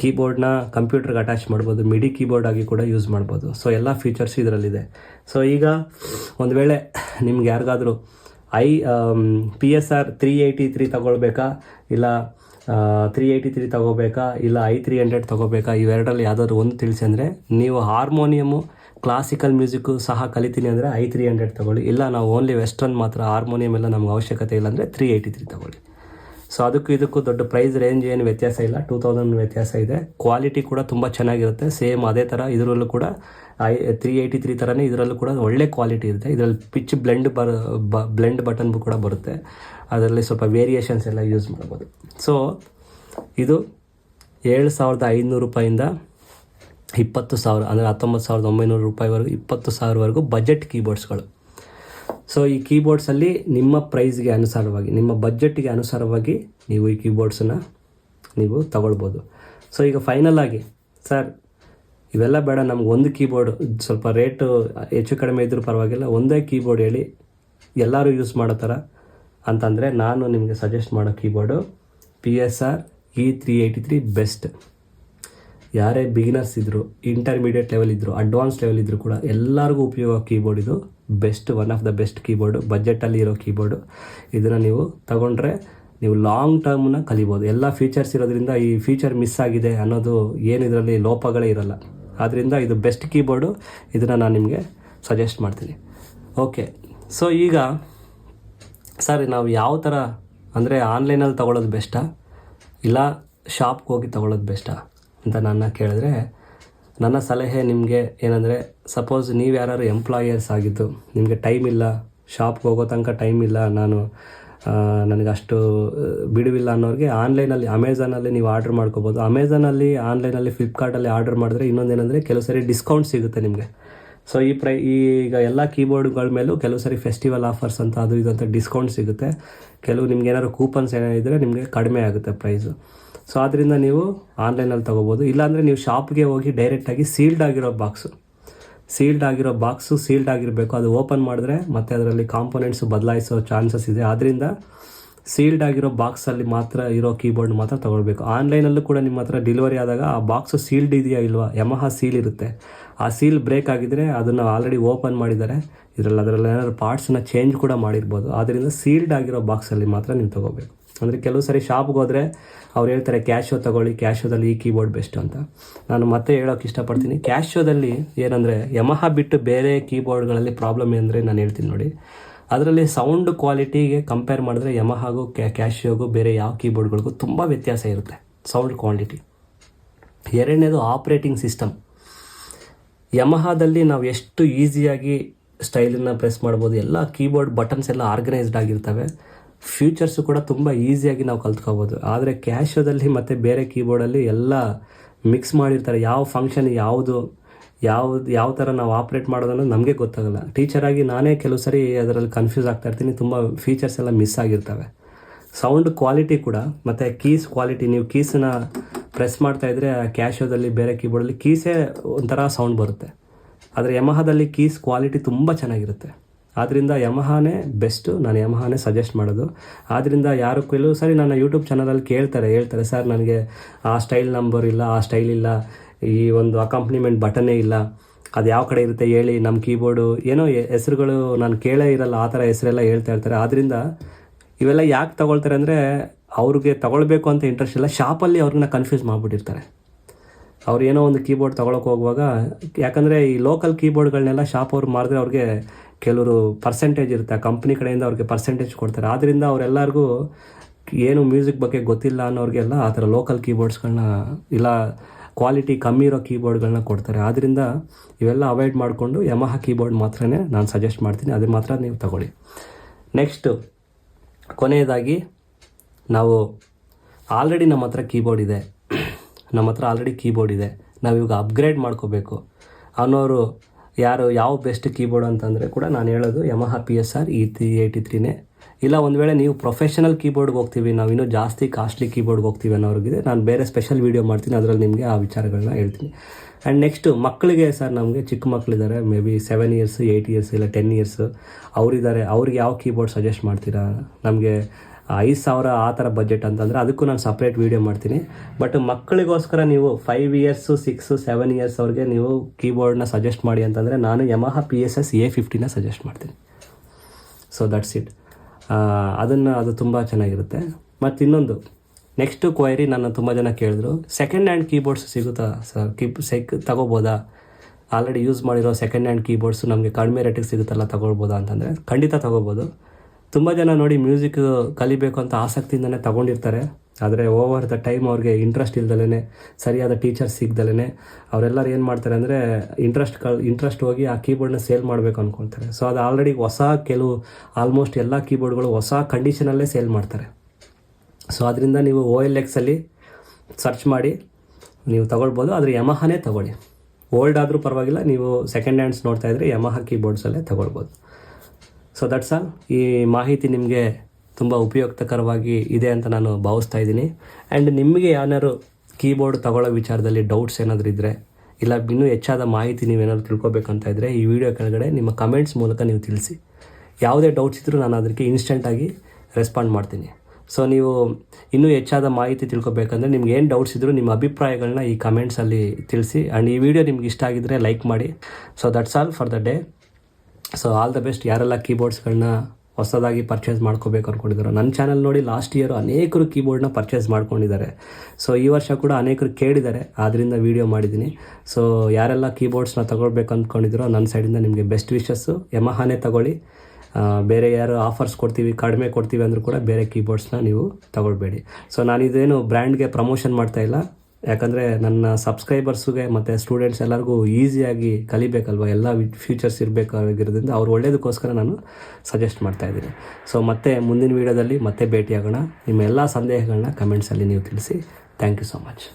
S1: ಕೀಬೋರ್ಡ್ನ ಕಂಪ್ಯೂಟರ್ಗೆ ಅಟ್ಯಾಚ್ ಮಾಡ್ಬೋದು. ಮಿಡಿ ಕೀಬೋರ್ಡ್ ಆಗಿ ಕೂಡ ಯೂಸ್ ಮಾಡ್ಬೋದು. ಸೊ ಎಲ್ಲ ಫೀಚರ್ಸ್ ಇದರಲ್ಲಿದೆ. ಸೊ ಈಗ ಒಂದು ವೇಳೆ ನಿಮ್ಗೆ ಯಾರಿಗಾದರೂ I P S R three eighty three ತಗೊಳ್ಬೇಕಾ? ಇಲ್ಲ ತ್ರೀ ಏಯ್ಟಿ ತ್ರೀ ತಗೋಬೇಕಾ ಇಲ್ಲ, ಐ ತ್ರೀ ಹಂಡ್ರೆಡ್ ತಗೋಬೇಕಾ ಇವೆರಡರಲ್ಲಿ ಯಾವುದಾದ್ರು ಒಂದು ತಿಳಿಸಿ ಅಂದರೆ ನೀವು ಹಾರ್ಮೋನಿಯಮು ಕ್ಲಾಸಿಕಲ್ ಮ್ಯೂಸಿಕ್ಕು ಸಹ ಕಲಿತೀನಿ ಅಂದರೆ ಐ ತ್ರೀ ಹಂಡ್ರೆಡ್ ತಗೊಳ್ಳಿ. ಇಲ್ಲ, ನಾವು ಓನ್ಲಿ ವೆಸ್ಟರ್ನ್ ಮಾತ್ರ ಹಾರ್ಮೋನಿಯಮ್ ಎಲ್ಲ ನಮ್ಗೆ ಅವಶ್ಯಕತೆ ಇಲ್ಲ ಅಂದರೆ ತ್ರೀ ಏಯ್ಟಿ ತ್ರೀ ತಗೊಳ್ಳಿ. ಸೊ ಅದಕ್ಕೂ ಇದಕ್ಕೂ ದೊಡ್ಡ ಪ್ರೈಸ್ ರೇಂಜ್ ಏನು ವ್ಯತ್ಯಾಸ ಇಲ್ಲ. ಟೂ ತೌಸಂಡ್ ವ್ಯತ್ಯಾಸ ಇದೆ. ಕ್ವಾಲಿಟಿ ಕೂಡ ತುಂಬ ಚೆನ್ನಾಗಿರುತ್ತೆ. ಸೇಮ್ ಅದೇ ಥರ ಇದರಲ್ಲೂ ಕೂಡ, ಐ ತ್ರೀ ಏಯ್ಟಿ ತ್ರೀ ಥರನೇ ಇದರಲ್ಲೂ ಕೂಡ ಒಳ್ಳೆ ಕ್ವಾಲಿಟಿ ಇರುತ್ತೆ. ಇದರಲ್ಲಿ pitch blend bur blend button ಕೂಡ ಬರುತ್ತೆ. ಅದರಲ್ಲಿ ಸ್ವಲ್ಪ ವೇರಿಯೇಷನ್ಸ್ ಎಲ್ಲ ಯೂಸ್ ಮಾಡ್ಬೋದು. ಸೊ ಇದು ಏಳು ಸಾವಿರದ ಐನೂರು ರೂಪಾಯಿಂದ ಇಪ್ಪತ್ತು ಸಾವಿರ, ಅಂದರೆ ಹತ್ತೊಂಬತ್ತು ಸಾವಿರದ ಒಂಬೈನೂರು ರೂಪಾಯಿವರೆಗೂ, ಇಪ್ಪತ್ತು ಸಾವಿರವರೆಗೂ ಬಜೆಟ್ ಕೀಬೋರ್ಡ್ಸ್ಗಳು ಸೊ ಈ ಕೀಬೋರ್ಡ್ಸಲ್ಲಿ ನಿಮ್ಮ ಪ್ರೈಸ್ಗೆ ಅನುಸಾರವಾಗಿ, ನಿಮ್ಮ ಬಜೆಟ್ಗೆ ಅನುಸಾರವಾಗಿ ನೀವು ಈ ಕೀಬೋರ್ಡ್ಸನ್ನು ನೀವು ತಗೊಳ್ಬೋದು. ಸೊ ಈಗ ಫೈನಲ್ ಆಗಿ ಸರ್ ಇವೆಲ್ಲ ಬೇಡ, ನಮ್ಗೆ ಒಂದು ಕೀಬೋರ್ಡ್ ಸ್ವಲ್ಪ ರೇಟು ಹೆಚ್ಚು ಕಡಿಮೆ ಇದ್ದರೂ ಪರವಾಗಿಲ್ಲ, ಒಂದೇ ಕೀಬೋರ್ಡ್ ಹೇಳಿ ಎಲ್ಲರೂ ಯೂಸ್ ಮಾಡೋ ಥರ ಅಂತಂದರೆ ನಾನು ನಿಮಗೆ ಸಜೆಸ್ಟ್ ಮಾಡೋ keyboard P S R E three eighty three best ಯಾರೇ ಬಿಗಿನರ್ಸ್ ಇದ್ದರು ಇಂಟರ್ಮೀಡಿಯೇಟ್ ಲೆವೆಲ್ ಇದ್ದರು ಅಡ್ವಾನ್ಸ್ ಲೆವೆಲ್ ಇದ್ದರೂ ಕೂಡ ಎಲ್ಲರಿಗೂ ಉಪಯೋಗ ಕೀಬೋರ್ಡ್ ಇದು. Best one of the best keyboard ಬಜೆಟಲ್ಲಿ ಇರೋ ಕೀಬೋರ್ಡು ಇದನ್ನು ನೀವು ತಗೊಂಡ್ರೆ ನೀವು ಲಾಂಗ್ ಟರ್ಮ್ನ ಕಲಿಬೋದು. ಎಲ್ಲ ಫೀಚರ್ಸ್ ಇರೋದ್ರಿಂದ ಈ ಫೀಚರ್ ಮಿಸ್ ಆಗಿದೆ ಅನ್ನೋದು ಏನಿದರಲ್ಲಿ ಲೋಪಗಳೇ ಇರಲ್ಲ. ಆದ್ದರಿಂದ ಇದು ಬೆಸ್ಟ್ ಕೀಬೋರ್ಡು ಇದನ್ನು ನಾನು ನಿಮಗೆ ಸಜೆಸ್ಟ್ ಮಾಡ್ತೀನಿ. ಓಕೆ ಸೊ ಈಗ ಸರ್, ನಾವು ಯಾವ ಥರ ಅಂದರೆ ಆನ್ಲೈನಲ್ಲಿ ತೊಗೊಳೋದು ಬೆಸ್ಟಾ ಇಲ್ಲ ಶಾಪ್ಗೆ ಹೋಗಿ ತೊಗೊಳೋದು ಬೆಸ್ಟಾ ಅಂತ ನನ್ನ ಕೇಳಿದ್ರೆ ನನ್ನ ಸಲಹೆ ನಿಮಗೆ ಏನಂದರೆ ಸಪೋಸ್ ನೀವು ಯಾರು ಎಂಪ್ಲಾಯರ್ಸ್ ಆಗಿದ್ದು, ನಿಮಗೆ ಟೈಮ್ ಇಲ್ಲ ಶಾಪ್ಗೆ ಹೋಗೋ ತನಕ ಟೈಮ್ ಇಲ್ಲ, ನಾನು ನನಗೆ ಅಷ್ಟು ಬಿಡುವಿಲ್ಲ ಅನ್ನೋರಿಗೆ ಆನ್ಲೈನಲ್ಲಿ ಅಮೆಝಾನಲ್ಲಿ ನೀವು ಆರ್ಡರ್ ಮಾಡ್ಕೋಬೋದು. ಅಮೆಝಾನಲ್ಲಿ ಆನ್ಲೈನಲ್ಲಿ ಫ್ಲಿಪ್ಕಾರ್ಟಲ್ಲಿ ಆರ್ಡರ್ ಮಾಡಿದ್ರೆ ಇನ್ನೊಂದೇನೆಂದರೆ ಕೆಲವು ಸರಿ ಡಿಸ್ಕೌಂಟ್ ಸಿಗುತ್ತೆ ನಿಮಗೆ. ಸೊ ಈ ಪ್ರೈ, ಈಗ ಎಲ್ಲ ಕೀಬೋರ್ಡ್ಗಳ ಮೇಲೂ ಕೆಲವು ಸರಿ ಫೆಸ್ಟಿವಲ್ ಆಫರ್ಸ್ ಅಂತ ಅದು ಇದು ಅಂತ ಡಿಸ್ಕೌಂಟ್ ಸಿಗುತ್ತೆ. ಕೆಲವು ನಿಮ್ಗೆ ಏನಾದ್ರು ಕೂಪನ್ಸ್ ಏನಾದಿದ್ರೆ ನಿಮಗೆ ಕಡಿಮೆ ಆಗುತ್ತೆ ಪ್ರೈಸು ಸೊ ಆದ್ದರಿಂದ ನೀವು ಆನ್ಲೈನಲ್ಲಿ ತೊಗೋಬೋದು. ಇಲ್ಲಾಂದರೆ ನೀವು ಶಾಪ್ಗೆ ಹೋಗಿ ಡೈರೆಕ್ಟಾಗಿ ಸೀಲ್ಡ್ ಆಗಿರೋ ಬಾಕ್ಸು ಸೀಲ್ಡ್ ಆಗಿರೋ ಬಾಕ್ಸು ಸೀಲ್ಡ್ ಆಗಿರಬೇಕು. ಅದು ಓಪನ್ ಮಾಡಿದ್ರೆ ಮತ್ತೆ ಅದರಲ್ಲಿ ಕಾಂಪೊನೆಂಟ್ಸು ಬದಲಾಯಿಸೋ ಚಾನ್ಸಸ್ ಇದೆ. ಆದ್ದರಿಂದ ಸೀಲ್ಡ್ ಆಗಿರೋ ಬಾಕ್ಸಲ್ಲಿ ಮಾತ್ರ ಇರೋ ಕೀಬೋರ್ಡ್ ಮಾತ್ರ ತೊಗೊಳ್ಬೇಕು. ಆನ್ಲೈನಲ್ಲೂ ಕೂಡ ನಿಮ್ಮ ಹತ್ರ ಡೆಲಿವರಿ ಆದಾಗ ಆ ಬಾಕ್ಸು ಸೀಲ್ಡ್ ಇದೆಯಾ ಇಲ್ವಾ? ಯಮಹ ಸೀಲ್ ಇರುತ್ತೆ. ಆ ಸೀಲ್ ಬ್ರೇಕ್ ಆಗಿದ್ರೆ ಅದನ್ನು ಆಲ್ರೆಡಿ ಓಪನ್ ಮಾಡಿದ್ದಾರೆ. ಇದರಲ್ಲಿ ಅದರಲ್ಲಿ ಏನಾದರೂ ಪಾರ್ಟ್ಸನ್ನ ಚೇಂಜ್ ಕೂಡ ಮಾಡಿರ್ಬೋದು. ಆದ್ದರಿಂದ ಸೀಲ್ಡ್ ಆಗಿರೋ ಬಾಕ್ಸಲ್ಲಿ ಮಾತ್ರ ನೀವು ತೊಗೋಬೇಕು. ಅಂದರೆ ಕೆಲವು ಸರಿ ಶಾಪ್ಗೆ ಹೋದರೆ ಅವ್ರು ಹೇಳ್ತಾರೆ ಕ್ಯಾಶೋ ತಗೊಳ್ಳಿ ಕ್ಯಾಶೋದಲ್ಲಿ ಈ ಕೀಬೋರ್ಡ್ ಬೆಸ್ಟ್ ಅಂತ. ನಾನು ಮತ್ತೆ ಹೇಳೋಕೆ ಇಷ್ಟಪಡ್ತೀನಿ. ಕ್ಯಾಶೋದಲ್ಲಿ ಏನಂದರೆ ಯಮಹ ಬಿಟ್ಟು ಬೇರೆ ಕೀಬೋರ್ಡ್ಗಳಲ್ಲಿ ಪ್ರಾಬ್ಲಮ್ ಏನಂದರೆ ನಾನು ಹೇಳ್ತೀನಿ ನೋಡಿ. ಅದರಲ್ಲಿ ಸೌಂಡ್ ಕ್ವಾಲಿಟಿಗೆ ಕಂಪೇರ್ ಮಾಡಿದ್ರೆ ಯಮಹಾಗೂ ಕ್ಯಾ ಕ್ಯಾಶಿಯೋಗೂ ಬೇರೆ ಯಾವ ಕೀಬೋರ್ಡ್ಗಳಿಗೂ ತುಂಬ ವ್ಯತ್ಯಾಸ ಇರುತ್ತೆ ಸೌಂಡ್ ಕ್ವಾಲಿಟಿ ಎರಡನೇದು ಆಪ್ರೇಟಿಂಗ್ ಸಿಸ್ಟಮ್ ಯಮಹಾದಲ್ಲಿ ನಾವು ಎಷ್ಟು ಈಸಿಯಾಗಿ ಸ್ಟೈಲನ್ನು ಪ್ರೆಸ್ ಮಾಡ್ಬೋದು, ಎಲ್ಲ ಕೀಬೋರ್ಡ್ ಬಟನ್ಸ್ ಎಲ್ಲ ಆರ್ಗನೈಸ್ಡ್ ಆಗಿರ್ತವೆ. ಫ್ಯೂಚರ್ಸು ಕೂಡ ತುಂಬ ಈಸಿಯಾಗಿ ನಾವು ಕಲ್ತ್ಕೋಬೋದು. ಆದರೆ ಕ್ಯಾಶೋದಲ್ಲಿ ಮತ್ತು ಬೇರೆ ಕೀಬೋರ್ಡಲ್ಲಿ ಎಲ್ಲ ಮಿಕ್ಸ್ ಮಾಡಿರ್ತಾರೆ. ಯಾವ ಫಂಕ್ಷನ್ ಯಾವುದು, ಯಾವ್ದು, ಯಾವ ಥರ ನಾವು ಆಪ್ರೇಟ್ ಮಾಡೋದನ್ನು ನಮಗೆ ಗೊತ್ತಾಗಲ್ಲ. ಟೀಚರಾಗಿ ನಾನೇ ಕೆಲವು ಸರಿ ಅದರಲ್ಲಿ ಕನ್ಫ್ಯೂಸ್ ಆಗ್ತಾ ಇರ್ತೀನಿ. ತುಂಬ ಫೀಚರ್ಸ್ ಎಲ್ಲ ಮಿಸ್ ಆಗಿರ್ತವೆ. ಸೌಂಡ್ ಕ್ವಾಲಿಟಿ ಕೂಡ, ಮತ್ತು ಕೀಸ್ ಕ್ವಾಲಿಟಿ ನೀವು ಕೀಸನ್ನ ಪ್ರೆಸ್ ಮಾಡ್ತಾ ಇದ್ರೆ ಕ್ಯಾಶೋದಲ್ಲಿ ಬೇರೆ ಕೀಬೋರ್ಡಲ್ಲಿ ಕೀಸೇ ಒಂಥರ ಸೌಂಡ್ ಬರುತ್ತೆ. ಆದರೆ ಯಮಹದಲ್ಲಿ ಕೀಸ್ ಕ್ವಾಲಿಟಿ ತುಂಬ ಚೆನ್ನಾಗಿರುತ್ತೆ. ಆದ್ದರಿಂದ ಯಮಹಾನೇ ಬೆಸ್ಟು ನಾನು ಯಮಹಾನೇ ಸಜೆಸ್ಟ್ ಮಾಡೋದು. ಆದ್ದರಿಂದ ಯಾರು ಕೆಲವು ಸರಿ, ನನ್ನ ಯೂಟ್ಯೂಬ್ ಚಾನಲಲ್ಲಿ ಕೇಳ್ತಾರೆ, ಹೇಳ್ತಾರೆ, ಸರ್, ನನಗೆ ಆ ಸ್ಟೈಲ್ ನಂಬರ್ ಇಲ್ಲ, ಆ ಸ್ಟೈಲ್ ಇಲ್ಲ, ಈ ಒಂದು ಅಕಾಂಪ್ನಿಮೆಂಟ್ ಬಟನೇ ಇಲ್ಲ, ಅದು ಯಾವ ಕಡೆ ಇರುತ್ತೆ ಹೇಳಿ ನಮ್ಮ ಕೀಬೋರ್ಡು ಏನೋ ಹೆಸರುಗಳು ನಾನು ಕೇಳೇ ಇರಲ್ಲ, ಆ ಥರ ಹೆಸರೆಲ್ಲ ಹೇಳ್ತಾ ಇರ್ತಾರೆ. ಆದ್ದರಿಂದ ಇವೆಲ್ಲ ಯಾಕೆ ತಗೊಳ್ತಾರೆ ಅಂದರೆ, ಅವ್ರಿಗೆ ತಗೊಳ್ಬೇಕು ಅಂತ ಇಂಟ್ರೆಸ್ಟ್ ಇಲ್ಲ ಶಾಪಲ್ಲಿ ಅವ್ರನ್ನ ಕನ್ಫ್ಯೂಸ್ ಮಾಡಿಬಿಟ್ಟಿರ್ತಾರೆ. ಅವ್ರು ಏನೋ ಒಂದು ಕೀಬೋರ್ಡ್ ತೊಗೊಳಕ್ಕೆ ಹೋಗುವಾಗ, ಯಾಕಂದರೆ ಈ ಲೋಕಲ್ ಕೀಬೋರ್ಡ್ಗಳನ್ನೆಲ್ಲ ಶಾಪ್ ಅವ್ರು ಮಾಡಿದ್ರೆ ಅವ್ರಿಗೆ ಕೆಲವರು ಪರ್ಸೆಂಟೇಜ್ ಇರುತ್ತೆ, ಆ ಕಂಪ್ನಿ ಕಡೆಯಿಂದ ಅವ್ರಿಗೆ ಪರ್ಸೆಂಟೇಜ್ ಕೊಡ್ತಾರೆ. ಆದ್ದರಿಂದ ಅವರೆಲ್ಲರಿಗೂ ಏನು ಮ್ಯೂಸಿಕ್ ಬಗ್ಗೆ ಗೊತ್ತಿಲ್ಲ ಅನ್ನೋರಿಗೆಲ್ಲ ಆ ಥರ ಲೋಕಲ್ ಕೀಬೋರ್ಡ್ಸ್ಗಳನ್ನ ಇಲ್ಲ ಕ್ವಾಲಿಟಿ ಕಮ್ಮಿ ಇರೋ ಕೀಬೋರ್ಡ್ಗಳನ್ನ ಕೊಡ್ತಾರೆ. ಆದ್ದರಿಂದ ಇವೆಲ್ಲ ಅವಾಯ್ಡ್ ಮಾಡಿಕೊಂಡು ಯಮಹ ಕೀಬೋರ್ಡ್ ಮಾತ್ರನೇ ನಾನು ಸಜೆಸ್ಟ್ ಮಾಡ್ತೀನಿ. ಅದು ಮಾತ್ರ ನೀವು ತಗೊಳ್ಳಿ. ನೆಕ್ಸ್ಟು ಕೊನೆಯದಾಗಿ ನಾವು ಆಲ್ರೆಡಿ ನಮ್ಮ ಹತ್ರ ಕೀಬೋರ್ಡ್ ಇದೆ. ನಮ್ಮ ಹತ್ರ ಆಲ್ರೆಡಿ ಕೀಬೋರ್ಡ್ ಇದೆ. ನಾವು ಇವಾಗ ಅಪ್ಗ್ರೇಡ್ ಮಾಡ್ಕೋಬೇಕು ಅನ್ನೋರು ಯಾರು ಯಾವ ಬೆಸ್ಟ್ ಕೀಬೋರ್ಡ್ ಅಂತಂದರೆ ಕೂಡ ನಾನು ಹೇಳೋದು Yamaha P S R E three eighty ತ್ರೀನೇ ಇಲ್ಲ, ಒಂದು ವೇಳೆ ನೀವು ಪ್ರೊಫೆಷನಲ್ ಕೀಬೋರ್ಡ್ಗೆ ಹೋಗ್ತೀವಿ, ನಾವು ಇನ್ನೂ ಜಾಸ್ತಿ ಕಾಸ್ಟ್ಲಿ ಕೀಬೋರ್ಡ್ಗೆ ಹೋಗ್ತೀವಿ ಅನ್ನೋರಿಗಿದೆ. ನಾನು ಬೇರೆ ಸ್ಪೆಷಲ್ ವೀಡಿಯೋ ಮಾಡ್ತೀನಿ, ಅದರಲ್ಲಿ ನಿಮಗೆ ಆ ವಿಚಾರಗಳನ್ನ ಹೇಳ್ತೀನಿ. ಆ್ಯಂಡ್ ನೆಕ್ಸ್ಟು ಮಕ್ಕಳಿಗೆ ಸರ್ ನಮಗೆ ಚಿಕ್ಕ ಮಕ್ಕಳಿದ್ದಾರೆ maybe seven years eight years ಇಲ್ಲ ಟೆನ್ ಇಯರ್ಸ್ ಅವರಿದ್ದಾರೆ ಅವ್ರಿಗೆ ಯಾವ ಕೀಬೋರ್ಡ್ ಸಜೆಸ್ಟ್ ಮಾಡ್ತೀರಾ? ನಮಗೆ ಐದು ಸಾವಿರ ಆ ಥರ ಬಜೆಟ್ ಅಂತಂದರೆ ಅದಕ್ಕೂ ನಾನು ಸಪ್ರೇಟ್ ವೀಡಿಯೋ ಮಾಡ್ತೀನಿ. ಬಟ್ ಮಕ್ಕಳಿಗೋಸ್ಕರ ನೀವು five years six seven years ಅವ್ರಿಗೆ ನೀವು ಕೀಬೋರ್ಡ್ನ ಸಜೆಸ್ಟ್ ಮಾಡಿ ಅಂತಂದರೆ ನಾನು Yamaha P S S A ಫಿಫ್ಟಿನ suggest ಮಾಡ್ತೀನಿ. ಸೊ ದಟ್ಸ್ ಇಟ್ ಅದನ್ನು ಅದು ತುಂಬ ಚೆನ್ನಾಗಿರುತ್ತೆ. ಮತ್ತು ಇನ್ನೊಂದು ನೆಕ್ಸ್ಟ್ ಕ್ವೈರಿ ನನ್ನ ತುಂಬ ಜನ ಕೇಳಿದ್ರು ಸೆಕೆಂಡ್ ಹ್ಯಾಂಡ್ ಕೀಬೋರ್ಡ್ಸ್ ಸಿಗುತ್ತಾ ಸರ್? ಕೀಪ್ ಸೆಕ್ ತಗೋಬೋದಾ? ಆಲ್ರೆಡಿ ಯೂಸ್ ಮಾಡಿರೋ ಸೆಕೆಂಡ್ ಹ್ಯಾಂಡ್ ಕೀಬೋರ್ಡ್ಸು ನಮಗೆ ಕಡಿಮೆ ರೇಟಿಗೆ ಸಿಗುತ್ತಲ್ಲ, ತಗೊಳ್ಬೋದಾ ಅಂತಂದರೆ ಖಂಡಿತ ತಗೋಬೋದು. ತುಂಬ ಜನ ನೋಡಿ ಮ್ಯೂಸಿಕ್ ಕಲಿಬೇಕು ಅಂತ ಆಸಕ್ತಿಯಿಂದನೇ ತಗೊಂಡಿರ್ತಾರೆ. ಆದರೆ ಓವರ್ ದ ಟೈಮ್ ಅವ್ರಿಗೆ ಇಂಟ್ರೆಸ್ಟ್ ಇಲ್ದಲೇ ಸರಿಯಾದ ಟೀಚರ್ಸ್ ಸಿಗ್ದಲೇ ಅವರೆಲ್ಲರೂ ಏನು ಮಾಡ್ತಾರೆ ಅಂದರೆ ಇಂಟ್ರೆಸ್ಟ್ ಕಲ್ ಇಂಟ್ರೆಸ್ಟ್ ಹೋಗಿ ಆ ಕೀಬೋರ್ಡ್ನ ಸೇಲ್ ಮಾಡಬೇಕು ಅಂದ್ಕೊಳ್ತಾರೆ ಸೊ ಅದು ಆಲ್ರೆಡಿ ಹೊಸ ಕೆಲವು ಆಲ್ಮೋಸ್ಟ್ ಎಲ್ಲ ಕೀಬೋರ್ಡ್ಗಳು ಹೊಸ ಕಂಡೀಷನಲ್ಲೇ ಸೇಲ್ ಮಾಡ್ತಾರೆ. ಸೊ ಅದರಿಂದ ನೀವು ಓ ಎಲ್ ಎಕ್ಸಲ್ಲಿ ಸರ್ಚ್ ಮಾಡಿ, ನೀವು ತಗೊಳ್ಬೋದು. ಆದರೆ ಯಮಹನೇ ತಗೊಳ್ಳಿ. ಓಲ್ಡ್ ಆದರೂ ಪರವಾಗಿಲ್ಲ, ನೀವು ಸೆಕೆಂಡ್ ಹ್ಯಾಂಡ್ಸ್ ನೋಡ್ತಾ ಇದ್ರೆ ಯಮಹ ಕೀಬೋರ್ಡ್ಸಲ್ಲೇ ತಗೊಳ್ಬೋದು. ಸೊ ದಟ್ಸ್ ಆಲ್ ಈ ಮಾಹಿತಿ ನಿಮಗೆ ತುಂಬ ಉಪಯುಕ್ತಕರವಾಗಿ ಇದೆ ಅಂತ ನಾನು ಭಾವಿಸ್ತಾ ಇದ್ದೀನಿ. ಆ್ಯಂಡ್ ನಿಮಗೆ ಏನಾದ್ರು ಕೀಬೋರ್ಡ್ ತಗೊಳ್ಳೋ ವಿಚಾರದಲ್ಲಿ ಡೌಟ್ಸ್ ಏನಾದರೂ ಇದ್ದರೆ ಇಲ್ಲ, ಇನ್ನೂ ಹೆಚ್ಚಾದ ಮಾಹಿತಿ ನೀವೇನಾದ್ರು ತಿಳ್ಕೊಬೇಕಂತ ಇದ್ದರೆ ಈ ವಿಡಿಯೋ ಕೆಳಗಡೆ ನಿಮ್ಮ ಕಮೆಂಟ್ಸ್ ಮೂಲಕ ನೀವು ತಿಳಿಸಿ. ಯಾವುದೇ ಡೌಟ್ಸ್ ಇದ್ದರೂ ನಾನು ಅದಕ್ಕೆ ಇನ್ಸ್ಟೆಂಟಾಗಿ ರೆಸ್ಪಾಂಡ್ ಮಾಡ್ತೀನಿ. ಸೊ ನೀವು ಇನ್ನೂ ಹೆಚ್ಚಾದ ಮಾಹಿತಿ ತಿಳ್ಕೊಬೇಕಂದ್ರೆ ನಿಮ್ಗೆ ಏನು ಡೌಟ್ಸ್ ಇದ್ದರೂ ನಿಮ್ಮ ಅಭಿಪ್ರಾಯಗಳನ್ನ ಈ ಕಮೆಂಟ್ಸಲ್ಲಿ ತಿಳಿಸಿ. ಆ್ಯಂಡ್ ಈ ವಿಡಿಯೋ ನಿಮ್ಗೆ ಇಷ್ಟ ಆಗಿದ್ದರೆ ಲೈಕ್ ಮಾಡಿ. So that's all for the day so all the best ಯಾರೆಲ್ಲ ಕೀಬೋರ್ಡ್ಸ್ಗಳನ್ನ ಹೊಸದಾಗಿ ಪರ್ಚೇಸ್ ಮಾಡ್ಕೋಬೇಕು ಅಂದ್ಕೊಂಡಿದ್ದಾರೆ ನನ್ನ ಚಾನಲ್ ನೋಡಿ ಲಾಸ್ಟ್ ಇಯರ್ ಅನೇಕರು ಕೀಬೋರ್ಡ್ನ ಪರ್ಚೇಸ್ ಮಾಡ್ಕೊಂಡಿದ್ದಾರೆ. ಸೊ ಈ ವರ್ಷ ಕೂಡ ಅನೇಕರು ಕೇಳಿದ್ದಾರೆ. ಆದ್ದರಿಂದ ವೀಡಿಯೋ ಮಾಡಿದ್ದೀನಿ. ಸೊ ಯಾರೆಲ್ಲ ಕೀಬೋರ್ಡ್ಸ್ನ ತಗೊಳ್ಬೇಕು ಅಂದ್ಕೊಂಡಿದ್ರು ನನ್ನ ಸೈಡಿಂದ ನಿಮಗೆ ಬೆಸ್ಟ್ ವಿಶಸ್ಸು ಯಮಹಾನೇ ತಗೊಳ್ಳಿ. ಬೇರೆ ಯಾರು ಆಫರ್ಸ್ ಕೊಡ್ತೀವಿ, ಕಡಿಮೆ ಕೊಡ್ತೀವಿ ಅಂದರೂ ಕೂಡ ಬೇರೆ ಕೀಬೋರ್ಡ್ಸ್ನ ನೀವು ತಗೊಳ್ಬೇಡಿ. ಸೊ ನಾನು ಇದೇನು ಬ್ರ್ಯಾಂಡ್ಗೆ ಪ್ರಮೋಷನ್ ಮಾಡ್ತಾ ಇಲ್ಲ. ಯಾಕಂದರೆ ನನ್ನ ಸಬ್ಸ್ಕ್ರೈಬರ್ಸ್ಗೆ ಮತ್ತು ಸ್ಟೂಡೆಂಟ್ಸ್ ಎಲ್ಲರಿಗೂ ಈಸಿಯಾಗಿ ಕಲಿಬೇಕಲ್ವ? ಎಲ್ಲ ಫ್ಯೂಚರ್ಸ್ ಇರಬೇಕಾಗಿರೋದ್ರಿಂದ ಅವ್ರು ಒಳ್ಳೇದಕ್ಕೋಸ್ಕರ ನಾನು ಸಜೆಸ್ಟ್ ಮಾಡ್ತಾಯಿದ್ದೀನಿ ಸೊ ಮತ್ತೆ ಮುಂದಿನ ವೀಡಿಯೋದಲ್ಲಿ ಮತ್ತೆ ಭೇಟಿಯಾಗೋಣ. ನಿಮ್ಮ ಎಲ್ಲ ಸಂದೇಹಗಳನ್ನ ಕಮೆಂಟ್ಸಲ್ಲಿ ನೀವು ತಿಳಿಸಿ. Thank you so much